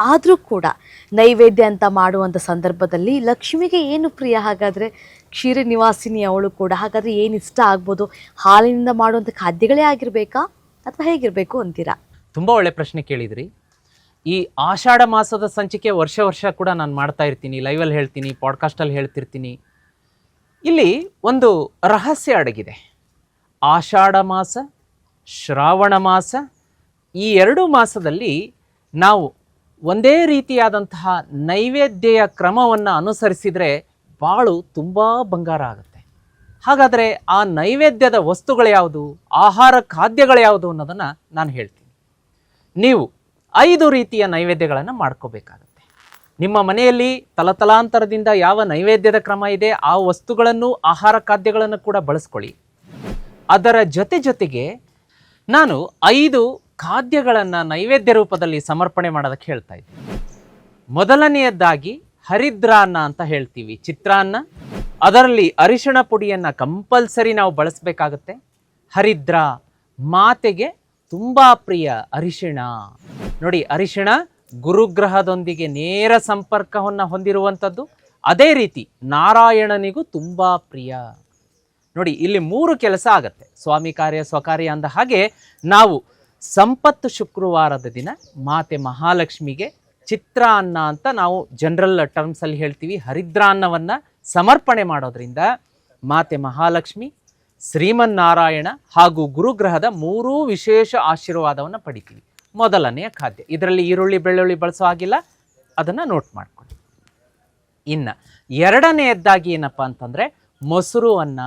[SPEAKER 2] ಆದರೂ ಕೂಡ ನೈವೇದ್ಯ ಅಂತ ಮಾಡುವಂಥ ಸಂದರ್ಭದಲ್ಲಿ ಲಕ್ಷ್ಮಿಗೆ ಏನು ಪ್ರಿಯ? ಹಾಗಾದರೆ ಕ್ಷೀರ ನಿವಾಸಿನಿ ಅವಳು ಕೂಡ ಹಾಗಾದರೆ ಏನು ಇಷ್ಟ ಆಗ್ಬೋದು? ಹಾಲಿನಿಂದ ಮಾಡುವಂಥ ಖಾದ್ಯಗಳೇ ಆಗಿರಬೇಕಾ? ಅಥವಾ ಹೇಗಿರಬೇಕು ಅಂತೀರಾ?
[SPEAKER 3] ತುಂಬ ಒಳ್ಳೆ ಪ್ರಶ್ನೆ ಕೇಳಿದ್ರಿ. ಈ ಆಷಾಢ ಮಾಸದ ಸಂಚಿಕೆ ವರ್ಷ ವರ್ಷ ಕೂಡ ನಾನು ಮಾಡ್ತಾ ಇರ್ತೀನಿ ಲೈವಲ್ಲಿ ಹೇಳ್ತೀನಿ ಪಾಡ್ಕಾಸ್ಟಲ್ಲಿ ಹೇಳ್ತಿರ್ತೀನಿ. ಇಲ್ಲಿ ಒಂದು ರಹಸ್ಯ ಅಡಗಿದೆ. ಆಷಾಢ ಮಾಸ, ಶ್ರಾವಣ ಮಾಸ ಈ ಎರಡು ಮಾಸದಲ್ಲಿ ನಾವು ಒಂದೇ ರೀತಿಯಾದಂತಹ ನೈವೇದ್ಯೆಯ ಕ್ರಮವನ್ನು ಅನುಸರಿಸಿದರೆ ಬಾಳು ತುಂಬ ಬಂಗಾರ ಆಗುತ್ತೆ. ಹಾಗಾದರೆ ಆ ನೈವೇದ್ಯದ ವಸ್ತುಗಳು ಯಾವುದು, ಆಹಾರ ಖಾದ್ಯಗಳು ಯಾವುದು ಅನ್ನೋದನ್ನು ನಾನು ಹೇಳ್ತೀನಿ. ನೀವು ಐದು ರೀತಿಯ ನೈವೇದ್ಯಗಳನ್ನು ಮಾಡ್ಕೋಬೇಕಾಗುತ್ತೆ. ನಿಮ್ಮ ಮನೆಯಲ್ಲಿ ತಲತಲಾಂತರದಿಂದ ಯಾವ ನೈವೇದ್ಯದ ಕ್ರಮ ಇದೆ, ಆ ವಸ್ತುಗಳನ್ನು, ಆಹಾರ ಖಾದ್ಯಗಳನ್ನು ಕೂಡ ಬಳಸ್ಕೊಳ್ಳಿ. ಅದರ ಜೊತೆ ಜೊತೆಗೆ ನಾನು ಐದು ಖಾದ್ಯಗಳನ್ನು ನೈವೇದ್ಯ ರೂಪದಲ್ಲಿ ಸಮರ್ಪಣೆ ಮಾಡೋದಕ್ಕೆ ಹೇಳ್ತಾ ಇದ್ದೀವಿ ಮೊದಲನೆಯದಾಗಿ ಹರಿದ್ರಾನ್ನ ಅಂತ ಹೇಳ್ತೀವಿ. ಚಿತ್ರಾನ್ನ ಅದರಲ್ಲಿ ಅರಿಶಿಣ ಪುಡಿಯನ್ನು ಕಂಪಲ್ಸರಿ ನಾವು ಬಳಸಬೇಕಾಗತ್ತೆ. ಹರಿದ್ರ. ಮಾತೆಗೆ ತುಂಬ ಪ್ರಿಯ ಅರಿಶಿಣ. ನೋಡಿ, ಅರಿಶಿಣ ಗುರುಗ್ರಹದೊಂದಿಗೆ ನೇರ ಸಂಪರ್ಕವನ್ನು ಹೊಂದಿರುವಂಥದ್ದು. ಅದೇ ರೀತಿ ನಾರಾಯಣನಿಗೂ ತುಂಬ ಪ್ರಿಯ. ನೋಡಿ, ಇಲ್ಲಿ ಮೂರು ಕೆಲಸ ಆಗತ್ತೆ. ಸ್ವಾಮಿ ಕಾರ್ಯ, ಸ್ವಕಾರ್ಯ ಅಂದ ಹಾಗೆ ನಾವು ಸಂಪತ್ತು ಶುಕ್ರವಾರದ ದಿನ ಮಾತೆ ಮಹಾಲಕ್ಷ್ಮಿಗೆ ಚಿತ್ರಾನ್ನ ಅಂತ ನಾವು ಜನರಲ್ ಟರ್ಮ್ಸಲ್ಲಿ ಹೇಳ್ತೀವಿ. ಹರಿದ್ರಾನ್ನವನ್ನ ಸಮರ್ಪಣೆ ಮಾಡೋದ್ರಿಂದ ಮಾತೆ ಮಹಾಲಕ್ಷ್ಮಿ, ಶ್ರೀಮನ್ನಾರಾಯಣ ಹಾಗೂ ಗುರುಗ್ರಹದ ಮೂರೂ ವಿಶೇಷ ಆಶೀರ್ವಾದವನ್ನು ಪಡಿತೀವಿ. ಮೊದಲನೆಯ ಖಾದ್ಯ. ಇದರಲ್ಲಿ ಈರುಳ್ಳಿ, ಬೆಳ್ಳುಳ್ಳಿ ಬಳಸೋ ಹಾಗಿಲ್ಲ. ಅದನ್ನು ನೋಟ್ ಮಾಡ್ಕೊಳ್ಳಿ. ಇನ್ನು ಎರಡನೆಯದ್ದಾಗಿ ಏನಪ್ಪ ಅಂತಂದರೆ ಮೊಸರು ಅನ್ನ,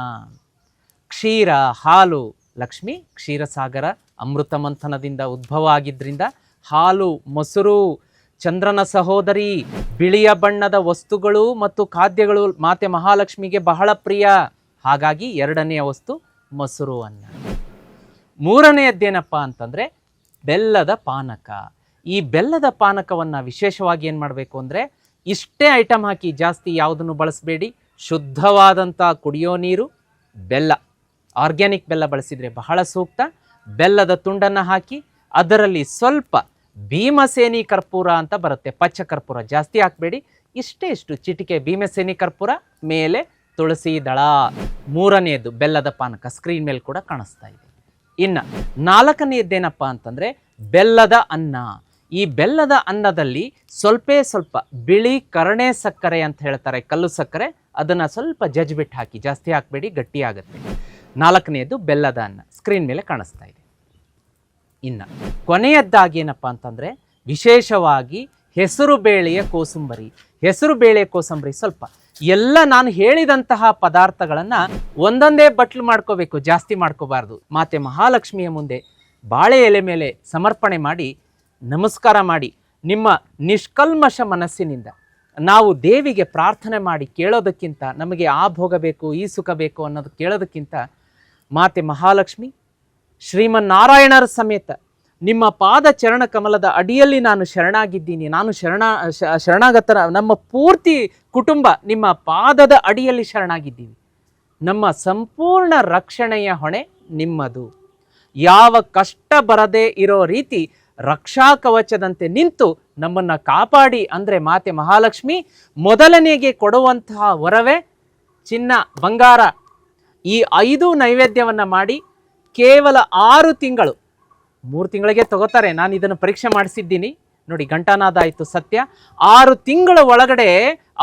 [SPEAKER 3] ಕ್ಷೀರ, ಹಾಲು ಲಕ್ಷ್ಮಿ ಕ್ಷೀರಸಾಗರ ಅಮೃತ ಮಂಥನದಿಂದ ಉದ್ಭವ ಆಗಿದ್ದರಿಂದ ಹಾಲು, ಮೊಸರು, ಚಂದ್ರನ ಸಹೋದರಿ, ಬಿಳಿಯ ಬಣ್ಣದ ವಸ್ತುಗಳು ಮತ್ತು ಖಾದ್ಯಗಳು ಮಾತೆ ಮಹಾಲಕ್ಷ್ಮಿಗೆ ಬಹಳ ಪ್ರಿಯ. ಹಾಗಾಗಿ ಎರಡನೆಯ ವಸ್ತು ಮೊಸರು ಅನ್ನ. ಮೂರನೆಯದ್ದೇನಪ್ಪ ಅಂತಂದರೆ ಬೆಲ್ಲದ ಪಾನಕ. ಈ ಬೆಲ್ಲದ ಪಾನಕವನ್ನು ವಿಶೇಷವಾಗಿ ಏನು ಮಾಡಬೇಕು ಅಂದರೆ ಇಷ್ಟೇ ಐಟಮ್ ಹಾಕಿ ಜಾಸ್ತಿ ಯಾವುದನ್ನು ಬಳಸಬೇಡಿ? ಶುದ್ಧವಾದಂಥ ಕುಡಿಯೋ ನೀರು, ಬೆಲ್ಲ. ಆರ್ಗ್ಯಾನಿಕ್ ಬೆಲ್ಲ ಬಳಸಿದರೆ ಬಹಳ ಸೂಕ್ತ. ಬೆಲ್ಲದ ತುಂಡನ್ನು ಹಾಕಿ ಅದರಲ್ಲಿ ಸ್ವಲ್ಪ ಭೀಮಸೇನಿ ಕರ್ಪೂರ ಅಂತ ಬರುತ್ತೆ. ಪಚ್ಚ ಕರ್ಪೂರ ಜಾಸ್ತಿ ಹಾಕಬೇಡಿ. ಇಷ್ಟೇ ಇಷ್ಟು ಚಿಟಿಕೆ ಭೀಮಸೇನಿ ಕರ್ಪೂರ ಮೇಲೆ ತುಳಸಿ ದಳ. ಮೂರನೆಯದು ಬೆಲ್ಲದ ಪಾನಕ ಸ್ಕ್ರೀನ್ ಮೇಲೆ ಕೂಡ ಕಾಣಿಸ್ತಾ ಇದೆ. ಇನ್ನು ನಾಲ್ಕನೆಯದ್ದೇನಪ್ಪ ಅಂತಂದರೆ ಬೆಲ್ಲದ ಅನ್ನ. ಈ ಬೆಲ್ಲದ ಅನ್ನದಲ್ಲಿ ಸ್ವಲ್ಪೇ ಸ್ವಲ್ಪ ಬಿಳಿ ಕರಣೆ ಸಕ್ಕರೆ ಅಂತ ಹೇಳ್ತಾರೆ ಕಲ್ಲು ಸಕ್ಕರೆ. ಅದನ್ನು ಸ್ವಲ್ಪ ಜಜ್ಬಿಟ್ಟು ಹಾಕಿ ಜಾಸ್ತಿ ಹಾಕಬೇಡಿ, ಗಟ್ಟಿ ಆಗುತ್ತೆ. ನಾಲ್ಕನೆಯದು ಬೆಲ್ಲದ ಅನ್ನ. ಸ್ಕ್ರೀನ್ ಮೇಲೆ ಕಾಣಿಸ್ತಾ ಇದೆ. ಇನ್ನು ಕೊನೆಯದ್ದಾಗಿ ಏನಪ್ಪ ಅಂತಂದರೆ ವಿಶೇಷವಾಗಿ ಹೆಸರು ಬೇಳೆಯ ಕೋಸಂಬರಿ. ಹೆಸರು ಬೇಳೆ ಕೋಸಂಬರಿ ಸ್ವಲ್ಪ. ಎಲ್ಲ ನಾನು ಹೇಳಿದಂತಹ ಪದಾರ್ಥಗಳನ್ನು ಒಂದೊಂದೇ ಬಟ್ಲು ಮಾಡ್ಕೋಬೇಕು, ಜಾಸ್ತಿ ಮಾಡ್ಕೋಬಾರ್ದು. ಮಾತೆ ಮಹಾಲಕ್ಷ್ಮಿಯ ಮುಂದೆ ಬಾಳೆ ಎಲೆ ಮೇಲೆ ಸಮರ್ಪಣೆ ಮಾಡಿ, ನಮಸ್ಕಾರ ಮಾಡಿ, ನಿಮ್ಮ ನಿಷ್ಕಲ್ಮಶ ಮನಸ್ಸಿನಿಂದ ನಾವು ದೇವಿಗೆ ಪ್ರಾರ್ಥನೆ ಮಾಡಿ ಕೇಳೋದಕ್ಕಿಂತ ನಮಗೆ ಆ ಭೋಗ ಬೇಕು, ಈ ಸುಖ ಬೇಕು ಅನ್ನೋದು ಕೇಳೋದಕ್ಕಿಂತ ಮಾತೆ ಮಹಾಲಕ್ಷ್ಮಿ, ಶ್ರೀಮನ್ನಾರಾಯಣರ ಸಮೇತ ನಿಮ್ಮ ಪಾದ ಚರಣ ಕಮಲದ ಅಡಿಯಲ್ಲಿ ನಾನು ಶರಣಾಗಿದ್ದೀನಿ. ನಾನು ಶರಣ ಶರಣಾಗತರ, ನಮ್ಮ ಪೂರ್ತಿ ಕುಟುಂಬ ನಿಮ್ಮ ಪಾದದ ಅಡಿಯಲ್ಲಿ ಶರಣಾಗಿದ್ದೀವಿ. ನಮ್ಮ ಸಂಪೂರ್ಣ ರಕ್ಷಣೆಯ ಹೊಣೆ ನಿಮ್ಮದು. ಯಾವ ಕಷ್ಟ ಬರದೇ ಇರೋ ರೀತಿ ರಕ್ಷಾ ಕವಚದಂತೆ ನಿಂತು ನಮ್ಮನ್ನು ಕಾಪಾಡಿ ಅಂದರೆ ಮಾತೆ ಮಹಾಲಕ್ಷ್ಮಿ, ಮೊದಲನೆಗೆ ಕೊಡುವಂತಹ ವರವೇ ಚಿನ್ನ, ಬಂಗಾರ ಈ ಐದು ನೈವೇದ್ಯವನ್ನು ಮಾಡಿ ಕೇವಲ ಆರು ತಿಂಗಳು, ಮೂರು ತಿಂಗಳಿಗೆ ತಗೋತಾರೆ. ನಾನು ಇದನ್ನು ಪರೀಕ್ಷೆ ಮಾಡಿಸಿದ್ದೀನಿ. ನೋಡಿ ಗಂಟಾನಾದ ಆಯಿತು ಸತ್ಯ. ಆರು ತಿಂಗಳ ಒಳಗಡೆ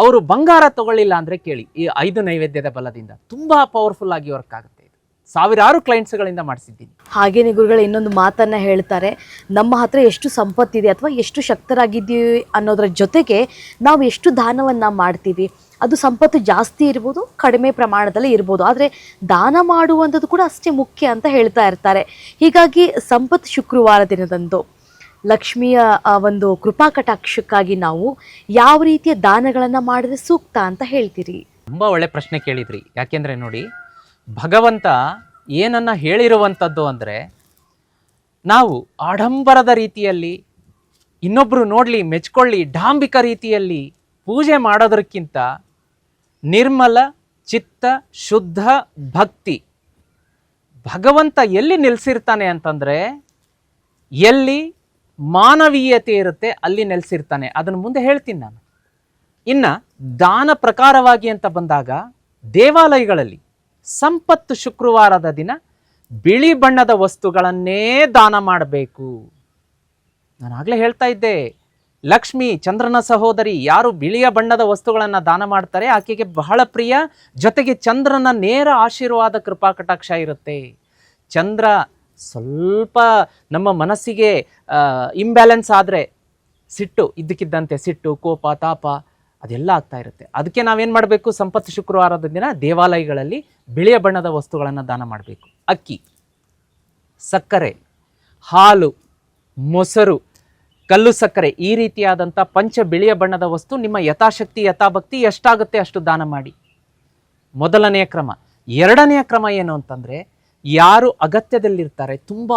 [SPEAKER 3] ಅವರು ಬಂಗಾರ ತಗೊಳ್ಳಿಲ್ಲ ಅಂದರೆ ಕೇಳಿ. ಈ ಐದು ನೈವೇದ್ಯದ ಬಲದಿಂದ ತುಂಬ ಪವರ್ಫುಲ್ ಆಗಿ ವರ್ಕ್ ಆಗುತ್ತೆ ಸಾವಿರಾರು ಕ್ಲೈಂಟ್ಸ್ಗಳಿಂದ ಮಾಡಿಸಿದ್ದೀನಿ.
[SPEAKER 2] ಹಾಗೇನೆ ಗುರುಗಳು, ಇನ್ನೊಂದು ಮಾತನ್ನು ಹೇಳ್ತಾರೆ. ನಮ್ಮ ಹತ್ರ ಎಷ್ಟು ಸಂಪತ್ತಿದೆ ಅಥವಾ ಎಷ್ಟು ಶಕ್ತರಾಗಿದ್ದೀವಿ ಅನ್ನೋದ್ರ ಜೊತೆಗೆ ನಾವು ಎಷ್ಟು ದಾನವನ್ನು ಮಾಡ್ತೀವಿ? ಅದು ಸಂಪತ್ತು ಜಾಸ್ತಿ ಇರ್ಬೋದು, ಕಡಿಮೆ ಪ್ರಮಾಣದಲ್ಲಿ ಇರ್ಬೋದು. ಆದರೆ ದಾನ ಮಾಡುವಂಥದ್ದು ಕೂಡ ಅಷ್ಟೇ ಮುಖ್ಯ ಅಂತ ಹೇಳ್ತಾ ಇರ್ತಾರೆ. ಹೀಗಾಗಿ ಸಂಪತ್ತು ಶುಕ್ರವಾರ ದಿನದಂದು ಲಕ್ಷ್ಮಿಯ ಒಂದು ಕೃಪಾ ಕಟಾಕ್ಷಕ್ಕಾಗಿ ನಾವು ಯಾವ ರೀತಿಯ ದಾನಗಳನ್ನು ಮಾಡಿದ್ರೆ ಸೂಕ್ತ ಅಂತ ಹೇಳ್ತೀರಿ?
[SPEAKER 3] ತುಂಬ ಒಳ್ಳೆ ಪ್ರಶ್ನೆ ಕೇಳಿದ್ರಿ. ಯಾಕೆಂದರೆ ನೋಡಿ, ಭಗವಂತ ಏನನ್ನು ಹೇಳಿರುವಂಥದ್ದು ಅಂದರೆ ನಾವು ಆಡಂಬರದ ರೀತಿಯಲ್ಲಿ ಇನ್ನೊಬ್ಬರು ನೋಡಲಿ, ಮೆಚ್ಕೊಳ್ಳಿ, ಡಾಂಬಿಕ ರೀತಿಯಲ್ಲಿ ಪೂಜೆ ಮಾಡೋದಕ್ಕಿಂತ ನಿರ್ಮಲ, ಚಿತ್ತ, ಶುದ್ಧ, ಭಕ್ತಿ. ಭಗವಂತ ಎಲ್ಲಿ ನೆಲೆಸಿರ್ತಾನೆ ಅಂತಂದರೆ ಎಲ್ಲಿ ಮಾನವೀಯತೆ ಇರುತ್ತೆ ಅಲ್ಲಿ ನೆಲೆಸಿರ್ತಾನೆ. ಅದನ್ನು ಮುಂದೆ ಹೇಳ್ತೀನಿ ನಾನು. ಇನ್ನು ದಾನ ಪ್ರಕಾರವಾಗಿ ಅಂತ ಬಂದಾಗ ದೇವಾಲಯಗಳಲ್ಲಿ ಸಂಪತ್ತು ಶುಕ್ರವಾರದ ದಿನ ಬಿಳಿ ಬಣ್ಣದ ವಸ್ತುಗಳನ್ನೇ ದಾನ ಮಾಡಬೇಕು. ನಾನು ಆಗಲೇ ಹೇಳ್ತಾ ಇದ್ದೆ. ಲಕ್ಷ್ಮಿ ಚಂದ್ರನ ಸಹೋದರಿ ಯಾರು ಬಿಳಿಯ ಬಣ್ಣದ ವಸ್ತುಗಳನ್ನು ದಾನ ಮಾಡ್ತಾರೆ, ಆಕೆಗೆ ಬಹಳ ಪ್ರಿಯ. ಜೊತೆಗೆ ಚಂದ್ರನ ನೇರ ಆಶೀರ್ವಾದ ಕೃಪಾ ಕಟಾಕ್ಷ ಇರುತ್ತೆ. ಚಂದ್ರ ಸ್ವಲ್ಪ ನಮ್ಮ ಮನಸ್ಸಿಗೆ ಇಂಬ್ಯಾಲೆನ್ಸ್ ಆದರೆ ಸಿಟ್ಟು, ಇದ್ದಕ್ಕಿದ್ದಂತೆ ಸಿಟ್ಟು, ಕೋಪ, ತಾಪ ಅದೆಲ್ಲ ಆಗ್ತಾ ಇರುತ್ತೆ. ಅದಕ್ಕೆ ನಾವೇನು ಮಾಡಬೇಕು? ಸಂಪತ್ತು ಶುಕ್ರವಾರದ ದಿನ ದೇವಾಲಯಗಳಲ್ಲಿ ಬಿಳಿಯ ಬಣ್ಣದ ವಸ್ತುಗಳನ್ನು ದಾನ ಮಾಡಬೇಕು. ಅಕ್ಕಿ, ಸಕ್ಕರೆ, ಹಾಲು, ಮೊಸರು ಕಲ್ಲು ಸಕ್ಕರೆ, ಈ ರೀತಿಯಾದಂಥ ಪಂಚ ಬಿಳಿಯ ಬಣ್ಣದ ವಸ್ತು ನಿಮ್ಮ ಯಥಾಶಕ್ತಿ, ಯಥಾಭಕ್ತಿ ಎಷ್ಟಾಗುತ್ತೆ ಅಷ್ಟು ದಾನ ಮಾಡಿ. ಮೊದಲನೆಯ ಕ್ರಮ. ಎರಡನೆಯ ಕ್ರಮ ಏನು ಅಂತಂದರೆ, ಯಾರು ಅಗತ್ಯದಲ್ಲಿರ್ತಾರೆ, ತುಂಬ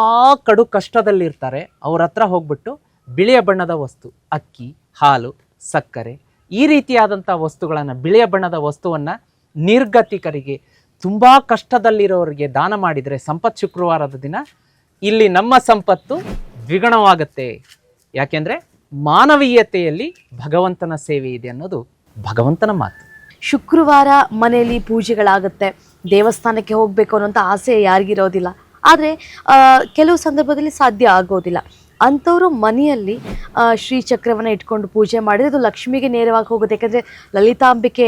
[SPEAKER 3] ಕಡು ಕಷ್ಟದಲ್ಲಿರ್ತಾರೆ, ಅವ್ರ ಹತ್ರ ಹೋಗ್ಬಿಟ್ಟು ಬಿಳಿಯ ಬಣ್ಣದ ವಸ್ತು, ಅಕ್ಕಿ, ಹಾಲು, ಸಕ್ಕರೆ, ಈ ರೀತಿಯಾದಂಥ ವಸ್ತುಗಳನ್ನು, ಬಿಳಿಯ ಬಣ್ಣದ ವಸ್ತುವನ್ನು ನಿರ್ಗತಿಕರಿಗೆ, ತುಂಬ ಕಷ್ಟದಲ್ಲಿರೋರಿಗೆ ದಾನ ಮಾಡಿದರೆ, ಸಂಪತ್ ಶುಕ್ರವಾರದ ದಿನ, ಇಲ್ಲಿ ನಮ್ಮ ಸಂಪತ್ತು ದ್ವಿಗುಣವಾಗುತ್ತೆ. ಯಾಕೆಂದರೆ ಮಾನವೀಯತೆಯಲ್ಲಿ ಭಗವಂತನ ಸೇವೆ ಇದೆ ಅನ್ನೋದು ಭಗವಂತನ ಮಾತು.
[SPEAKER 2] ಶುಕ್ರವಾರ ಮನೆಯಲ್ಲಿ ಪೂಜೆಗಳಾಗುತ್ತೆ ದೇವಸ್ಥಾನಕ್ಕೆ ಹೋಗಬೇಕು ಅನ್ನೋಂಥ ಆಸೆ ಯಾರಿಗಿರೋದಿಲ್ಲ ಆದರೆ ಕೆಲವು ಸಂದರ್ಭದಲ್ಲಿ ಸಾಧ್ಯ ಆಗೋದಿಲ್ಲ. ಅಂಥವರು ಮನೆಯಲ್ಲಿ ಶ್ರೀ ಶ್ರೀಚಕ್ರವನ್ನು ಇಟ್ಕೊಂಡು ಪೂಜೆ ಮಾಡಿದ್ರೆ ಅದು ಲಕ್ಷ್ಮಿಗೆ ನೇರವಾಗಿ ಹೋಗುತ್ತೆ. ಯಾಕಂದರೆ ಲಲಿತಾಂಬಿಕೆ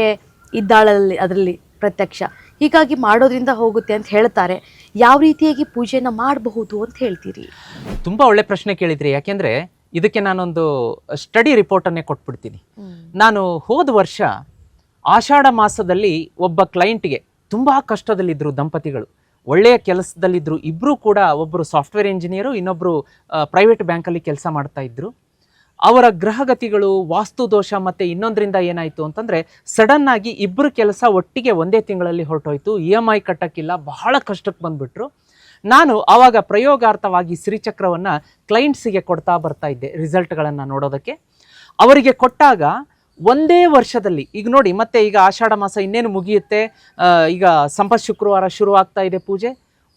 [SPEAKER 2] ಇದ್ದಾಳಲ್ಲಿ ಅದರಲ್ಲಿ ಪ್ರತ್ಯಕ್ಷ. ಹೀಗಾಗಿ ಮಾಡೋದ್ರಿಂದ ಹೋಗುತ್ತೆ ಅಂತ ಹೇಳ್ತಾರೆ. ಯಾವ ರೀತಿಯಾಗಿ ಪೂಜೆಯನ್ನು ಮಾಡಬಹುದು ಅಂತ ಹೇಳ್ತೀರಿ?
[SPEAKER 3] ತುಂಬ ಒಳ್ಳೆ ಪ್ರಶ್ನೆ ಕೇಳಿದ್ರಿ. ಯಾಕೆಂದರೆ ಇದಕ್ಕೆ ನಾನೊಂದು ಸ್ಟಡಿ ರಿಪೋರ್ಟನ್ನೇ ಕೊಟ್ಬಿಡ್ತೀನಿ. ನಾನು ಹೋದ ವರ್ಷ ಆಷಾಢ ಮಾಸದಲ್ಲಿ ಒಬ್ಬ ಕ್ಲೈಂಟ್ಗೆ ತುಂಬ ಕಷ್ಟದಲ್ಲಿದ್ದರು ದಂಪತಿಗಳು. ಒಳ್ಳೆಯ ಕೆಲಸದಲ್ಲಿದ್ದರು ಇಬ್ಬರೂ ಕೂಡ ಒಬ್ಬರು ಸಾಫ್ಟ್ವೇರ್ ಇಂಜಿನಿಯರು ಇನ್ನೊಬ್ಬರು ಪ್ರೈವೇಟ್ ಬ್ಯಾಂಕಲ್ಲಿ ಕೆಲಸ ಮಾಡ್ತಾ ಇದ್ದರು ಅವರ ಗ್ರಹಗತಿಗಳು, ವಾಸ್ತು ದೋಷ ಮತ್ತು ಇನ್ನೊಂದರಿಂದ ಏನಾಯಿತು ಅಂತಂದರೆ ಸಡನ್ನಾಗಿ ಇಬ್ಬರು ಕೆಲಸ ಒಟ್ಟಿಗೆ ಒಂದೇ ತಿಂಗಳಲ್ಲಿ ಹೊರಟೋಯ್ತು. ಇ ಎಂ ಐ ಕಟ್ಟೋಕ್ಕಿಲ್ಲ, ಬಹಳ ಕಷ್ಟಕ್ಕೆ ಬಂದುಬಿಟ್ರು. ನಾನು ಆವಾಗ ಪ್ರಯೋಗಾರ್ಥವಾಗಿ ಸಿರಿಚಕ್ರವನ್ನು ಕ್ಲೈಂಟ್ಸಿಗೆ ಕೊಡ್ತಾ ಬರ್ತಾ ಇದ್ದೆ ರಿಸಲ್ಟ್ಗಳನ್ನು ನೋಡೋದಕ್ಕೆ. ಅವರಿಗೆ ಕೊಟ್ಟಾಗ ಒಂದೇ ವರ್ಷದಲ್ಲಿ, ಈಗ ನೋಡಿ ಮತ್ತೆ ಈಗ ಆಷಾಢ ಮಾಸ ಇನ್ನೇನು ಮುಗಿಯುತ್ತೆ ಈಗ ಸಂಪತ್ ಶುಕ್ರವಾರ ಶುರು ಇದೆ ಪೂಜೆ,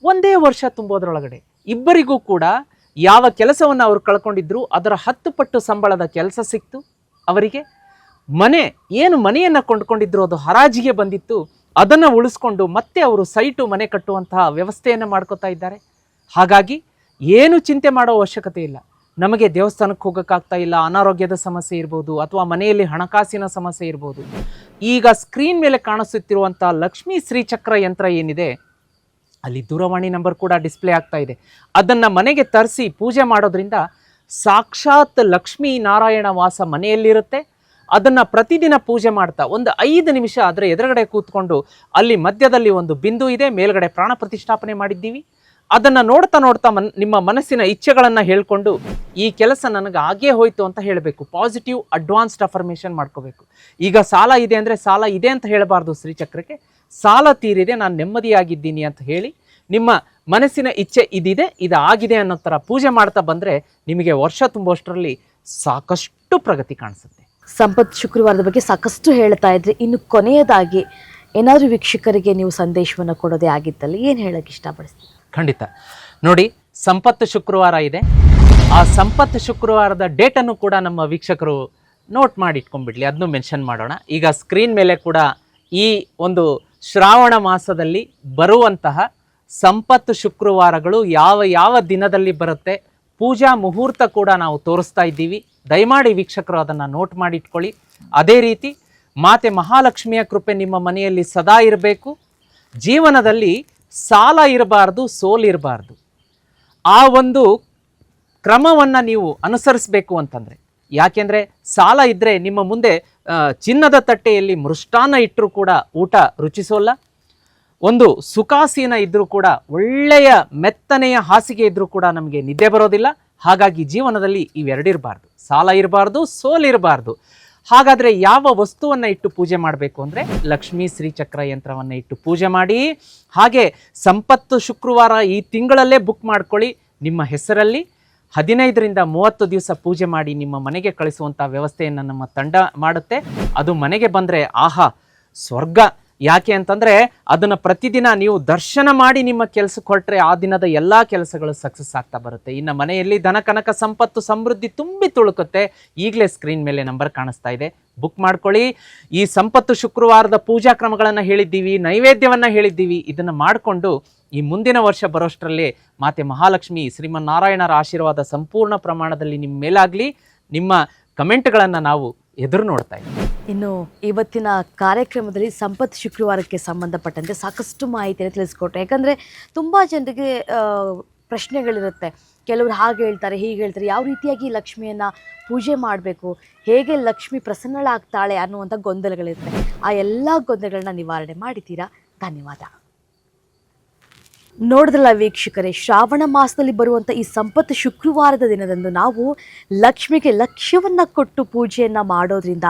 [SPEAKER 3] ಒಂದೇ ವರ್ಷ ತುಂಬೋದ್ರೊಳಗಡೆ. ಇಬ್ಬರಿಗೂ ಕೂಡ ಯಾವ ಕೆಲಸವನ್ನು ಅವರು ಕಳ್ಕೊಂಡಿದ್ರು, ಅದರ ಹತ್ತು ಪಟ್ಟು ಸಂಬಳದ ಕೆಲಸ ಸಿಕ್ತು ಅವರಿಗೆ. ಮನೆ, ಏನು ಮನೆಯನ್ನು ಕೊಂಡ್ಕೊಂಡಿದ್ರು ಅದು ಹರಾಜಿಗೆ ಬಂದಿತ್ತು ಅದನ್ನು ಉಳಿಸ್ಕೊಂಡು ಮತ್ತೆ ಅವರು ಸೈಟು ಮನೆ ಕಟ್ಟುವಂತಹ ವ್ಯವಸ್ಥೆಯನ್ನು ಮಾಡ್ಕೋತಾ ಇದ್ದಾರೆ. ಹಾಗಾಗಿ ಏನು ಚಿಂತೆ ಮಾಡೋ ಅವಶ್ಯಕತೆ ಇಲ್ಲ. ನಮಗೆ ದೇವಸ್ಥಾನಕ್ಕೆ ಹೋಗೋಕ್ಕಾಗ್ತಾ ಇಲ್ಲ, ಅನಾರೋಗ್ಯದ ಸಮಸ್ಯೆ ಇರ್ಬೋದು ಅಥವಾ ಮನೆಯಲ್ಲಿ ಹಣಕಾಸಿನ ಸಮಸ್ಯೆ ಇರ್ಬೋದು. ಈಗ ಸ್ಕ್ರೀನ್ ಮೇಲೆ ಕಾಣಿಸುತ್ತಿರುವಂಥ ಲಕ್ಷ್ಮೀ ಶ್ರೀಚಕ್ರ ಯಂತ್ರ ಏನಿದೆ, ಅಲ್ಲಿ ದೂರವಾಣಿ ನಂಬರ್ ಕೂಡ ಡಿಸ್ಪ್ಲೇ ಆಗ್ತಾ ಇದೆ. ಅದನ್ನು ಮನೆಗೆ ತರಿಸಿ ಪೂಜೆ ಮಾಡೋದ್ರಿಂದ ಸಾಕ್ಷಾತ್ ಲಕ್ಷ್ಮೀ ನಾರಾಯಣ ವಾಸ ಮನೆಯಲ್ಲಿರುತ್ತೆ. ಅದನ್ನು ಪ್ರತಿದಿನ ಪೂಜೆ ಮಾಡ್ತಾ ಒಂದು ಐದು ನಿಮಿಷ ಅದರ ಎದುರುಗಡೆ ಕೂತ್ಕೊಂಡು ಅಲ್ಲಿ ಮಧ್ಯದಲ್ಲಿ ಒಂದು ಬಿಂದು ಇದೆ, ಮೇಲ್ಗಡೆ ಪ್ರಾಣ ಪ್ರತಿಷ್ಠಾಪನೆ ಮಾಡಿದ್ದೀವಿ. ಅದನ್ನು ನೋಡ್ತಾ ನೋಡ್ತಾ ಮನ್, ನಿಮ್ಮ ಮನಸ್ಸಿನ ಇಚ್ಛೆಗಳನ್ನು ಹೇಳ್ಕೊಂಡು ಈ ಕೆಲಸ ನನಗೆ ಆಗೇ ಹೋಯ್ತು ಅಂತ ಹೇಳಬೇಕು. ಪಾಸಿಟಿವ್ ಅಡ್ವಾನ್ಸ್ಡ್ ಅಫರ್ಮೇಷನ್ ಮಾಡ್ಕೋಬೇಕು. ಈಗ ಸಾಲ ಇದೆ ಅಂದರೆ ಸಾಲ ಇದೆ ಅಂತ ಹೇಳಬಾರ್ದು ಶ್ರೀಚಕ್ರಕ್ಕೆ. ಸಾಲ ತೀರಿದೆ, ನಾನು ನೆಮ್ಮದಿಯಾಗಿದ್ದೀನಿ ಅಂತ ಹೇಳಿ ನಿಮ್ಮ ಮನಸ್ಸಿನ ಇಚ್ಛೆ ಇದಿದೆ ಇದು ಆಗಿದೆ ಅನ್ನೋ ಥರ ಪೂಜೆ ಮಾಡ್ತಾ ಬಂದರೆ ನಿಮಗೆ ವರ್ಷ ತುಂಬೋಷ್ಟರಲ್ಲಿ ಸಾಕಷ್ಟು ಪ್ರಗತಿ ಕಾಣಿಸುತ್ತೆ.
[SPEAKER 2] ಸಂಪತ್ ಶುಕ್ರವಾರದ ಬಗ್ಗೆ ಸಾಕಷ್ಟು ಹೇಳ್ತಾ ಇದ್ರೆ ಇನ್ನು ಕೊನೆಯದಾಗಿ ಏನಾದರೂ ವೀಕ್ಷಕರಿಗೆ ನೀವು ಸಂದೇಶವನ್ನು ಕೊಡೋದೇ ಆಗಿದ್ದಲ್ಲಿ ಏನು ಹೇಳಕ್ಕೆ ಇಷ್ಟಪಡಿಸ್ತೀವಿ
[SPEAKER 3] ಖಂಡಿತ. ನೋಡಿ, ಸಂಪತ್ತು ಶುಕ್ರವಾರ ಇದೆ. ಆ ಸಂಪತ್ತು ಶುಕ್ರವಾರದ ಡೇಟನ್ನು ಕೂಡ ನಮ್ಮ ವೀಕ್ಷಕರು ನೋಟ್ ಮಾಡಿ ಇಟ್ಕೊಂಡ್ಬಿಡ್ಲಿ ಅದನ್ನು ಮೆನ್ಷನ್ ಮಾಡೋಣ. ಈಗ ಸ್ಕ್ರೀನ್ ಮೇಲೆ ಕೂಡ ಈ ಒಂದು ಶ್ರಾವಣ ಮಾಸದಲ್ಲಿ ಬರುವಂತಹ ಸಂಪತ್ತು ಶುಕ್ರವಾರಗಳು ಯಾವ ಯಾವ ದಿನದಲ್ಲಿ ಬರುತ್ತೆ, ಪೂಜಾ ಮುಹೂರ್ತ ಕೂಡ ನಾವು ತೋರಿಸ್ತಾ ಇದ್ದೀವಿ. ದಯಮಾಡಿ ವೀಕ್ಷಕರು ಅದನ್ನು ನೋಟ್ ಮಾಡಿ ಇಟ್ಕೊಳ್ಳಿ. ಅದೇ ರೀತಿ ಮಾತೆ ಮಹಾಲಕ್ಷ್ಮಿಯ ಕೃಪೆ ನಿಮ್ಮ ಮನೆಯಲ್ಲಿ ಸದಾ ಇರಬೇಕು. ಜೀವನದಲ್ಲಿ ಸಾಲ ಇರಬಾರ್ದು ಸೋಲಿರಬಾರ್ದು ಆ ಒಂದು ಕ್ರಮವನ್ನು ನೀವು ಅನುಸರಿಸಬೇಕು ಅಂತಂದರೆ. ಯಾಕೆಂದರೆ ಸಾಲ ಇದ್ದರೆ ನಿಮ್ಮ ಮುಂದೆ ಚಿನ್ನದ ತಟ್ಟೆಯಲ್ಲಿ ಮೃಷ್ಟಾನ್ನ ಇಟ್ಟರೂ ಕೂಡ ಊಟ ರುಚಿಸೋಲ್ಲ. ಒಂದು ಸುಖಾಸೀನ ಇದ್ದರೂ ಕೂಡ, ಒಳ್ಳೆಯ ಮೆತ್ತನೆಯ ಹಾಸಿಗೆ ಇದ್ದರೂ ಕೂಡ ನಮಗೆ ನಿದ್ದೆ ಬರೋದಿಲ್ಲ. ಹಾಗಾಗಿ ಜೀವನದಲ್ಲಿ ಇವೆರಡಿರಬಾರ್ದು ಸಾಲ ಇರಬಾರ್ದು ಸೋಲಿರಬಾರ್ದು ಹಾಗಾದರೆ ಯಾವ ವಸ್ತುವನ್ನು ಇಟ್ಟು ಪೂಜೆ ಮಾಡಬೇಕು ಅಂದರೆ ಲಕ್ಷ್ಮೀ ಶ್ರೀಚಕ್ರ ಯಂತ್ರವನ್ನು ಇಟ್ಟು ಪೂಜೆ ಮಾಡಿ, ಹಾಗೆ ಸಂಪತ್ತು ಶುಕ್ರವಾರ ಈ ತಿಂಗಳಲ್ಲೇ ಬುಕ್ ಮಾಡ್ಕೊಳ್ಳಿ ನಿಮ್ಮ ಹೆಸರಲ್ಲಿ. ಹದಿನೈದರಿಂದ ಮೂವತ್ತು ದಿವಸ ಪೂಜೆ ಮಾಡಿ ನಿಮ್ಮ ಮನೆಗೆ ಕಳಿಸುವಂಥ ವ್ಯವಸ್ಥೆಯನ್ನು ನಮ್ಮ ತಂಡ ಮಾಡುತ್ತೆ. ಅದು ಮನೆಗೆ ಬಂದರೆ, ಆಹಾ, ಸ್ವರ್ಗ. ಯಾಕೆ ಅಂತಂದರೆ ಅದನ್ನು ಪ್ರತಿದಿನ ನೀವು ದರ್ಶನ ಮಾಡಿ ನಿಮ್ಮ ಕೆಲಸಕ್ಕೆ ಹೊರಟ್ರೆ ಆ ದಿನದ ಎಲ್ಲ ಕೆಲಸಗಳು ಸಕ್ಸಸ್ ಆಗ್ತಾ ಬರುತ್ತೆ. ಇನ್ನು ಮನೆಯಲ್ಲಿ ಧನ ಕನಕ ಸಂಪತ್ತು ಸಮೃದ್ಧಿ ತುಂಬಿ ತುಳುಕುತ್ತೆ. ಈಗಲೇ ಸ್ಕ್ರೀನ್ ಮೇಲೆ ನಂಬರ್ ಕಾಣಿಸ್ತಾ ಇದೆ. ಬುಕ್ ಮಾಡ್ಕೊಳ್ಳಿ. ಈ ಸಂಪತ್ತು ಶುಕ್ರವಾರದ ಪೂಜಾ ಕ್ರಮಗಳನ್ನು ಹೇಳಿದ್ದೀವಿ, ನೈವೇದ್ಯವನ್ನು ಹೇಳಿದ್ದೀವಿ. ಇದನ್ನು ಮಾಡಿಕೊಂಡು ಈ ಮುಂದಿನ ವರ್ಷ ಬರೋಷ್ಟರಲ್ಲಿ ಮಾತೆ ಮಹಾಲಕ್ಷ್ಮಿ ಶ್ರೀಮನ್ನಾರಾಯಣರ ಆಶೀರ್ವಾದ ಸಂಪೂರ್ಣ ಪ್ರಮಾಣದಲ್ಲಿ ನಿಮ್ಮ ಮೇಲಾಗಲಿ. ನಿಮ್ಮ ಕಮೆಂಟ್ಗಳನ್ನು ನಾವು ಎದುರು ನೋಡ್ತಾ ಇದ್ದೀವಿ.
[SPEAKER 2] ಇನ್ನು ಇವತ್ತಿನ ಕಾರ್ಯಕ್ರಮದಲ್ಲಿ ಸಂಪತ್ ಶುಕ್ರವಾರಕ್ಕೆ ಸಂಬಂಧಪಟ್ಟಂತೆ ಸಾಕಷ್ಟು ಮಾಹಿತಿಯನ್ನು ತಿಳಿಸ್ಕೊಟ್ರೆ. ಯಾಕಂದರೆ ತುಂಬ ಜನರಿಗೆ ಪ್ರಶ್ನೆಗಳಿರುತ್ತೆ. ಕೆಲವರು ಹಾಗೆ ಹೇಳ್ತಾರೆ, ಹೀಗೆ ಹೇಳ್ತಾರೆ. ಯಾವ ರೀತಿಯಾಗಿ ಲಕ್ಷ್ಮಿಯನ್ನು ಪೂಜೆ ಮಾಡಬೇಕು? ಹೇಗೆ ಲಕ್ಷ್ಮಿ ಪ್ರಸನ್ನಳಾಗ್ತಾಳೆ ಅನ್ನುವಂಥ ಗೊಂದಲಗಳಿರುತ್ತೆ. ಆ ಎಲ್ಲ ಗೊಂದಲಗಳನ್ನ ನಿವಾರಣೆ ಮಾಡಿದ್ದೀರಾ? ಧನ್ಯವಾದ. ನೋಡಿದ್ರಲ್ಲ ವೀಕ್ಷಕರೇ, ಶ್ರಾವಣ ಮಾಸದಲ್ಲಿ ಬರುವಂಥ ಈ ಸಂಪತ್ತು ಶುಕ್ರವಾರದ ದಿನದಂದು ನಾವು ಲಕ್ಷ್ಮಿಗೆ ಲಕ್ಷ್ಯವನ್ನು ಕೊಟ್ಟು ಪೂಜೆಯನ್ನು ಮಾಡೋದ್ರಿಂದ,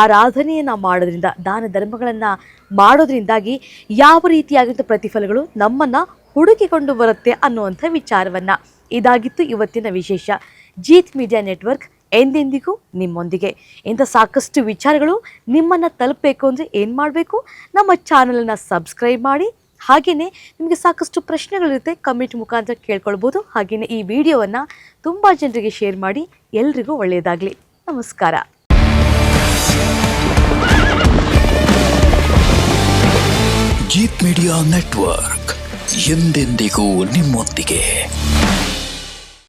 [SPEAKER 2] ಆರಾಧನೆಯನ್ನು ಮಾಡೋದ್ರಿಂದ, ದಾನ ಧರ್ಮಗಳನ್ನು ಮಾಡೋದ್ರಿಂದಾಗಿ ಯಾವ ರೀತಿಯಾದಂಥ ಪ್ರತಿಫಲಗಳು? ನಮ್ಮನ್ನು ಹುಡುಕಿಕೊಂಡು ಬರುತ್ತೆ ಅನ್ನುವಂಥ ವಿಚಾರವನ್ನು. ಇದಾಗಿತ್ತು ಇವತ್ತಿನ ವಿಶೇಷ. ಜೀತ್ ಮೀಡಿಯಾ ನೆಟ್ವರ್ಕ್ ಎಂದೆಂದಿಗೂ ನಿಮ್ಮೊಂದಿಗೆ. ಇಂಥ ಸಾಕಷ್ಟು ವಿಚಾರಗಳು ನಿಮ್ಮನ್ನು ತಲುಪಬೇಕು ಅಂದರೆ ಏನು ಮಾಡಬೇಕು? ನಮ್ಮ ಚಾನಲನ್ನು ಸಬ್ಸ್ಕ್ರೈಬ್ ಮಾಡಿ ಹಾಗೆಯೇ ನಿಮಗೆ ಸಾಕಷ್ಟು ಪ್ರಶ್ನೆಗಳಿರುತ್ತೆ ಕಮೆಂಟ್ ಮುಖಾಂತರ ಕೇಳ್ಕೊಳ್ಬೋದು. ಹಾಗೆಯೇ ಈ ವಿಡಿಯೋವನ್ನು ತುಂಬ ಜನರಿಗೆ ಶೇರ್ ಮಾಡಿ, ಎಲ್ರಿಗೂ ಒಳ್ಳೆಯದಾಗಲಿ. ನಮಸ್ಕಾರ.
[SPEAKER 1] ಜೀತ್ ಮೀಡಿಯಾ ನೆಟ್ವರ್ಕ್ ಎಂದೆಂದಿಗೂ ನಿಮ್ಮೊಂದಿಗೆ.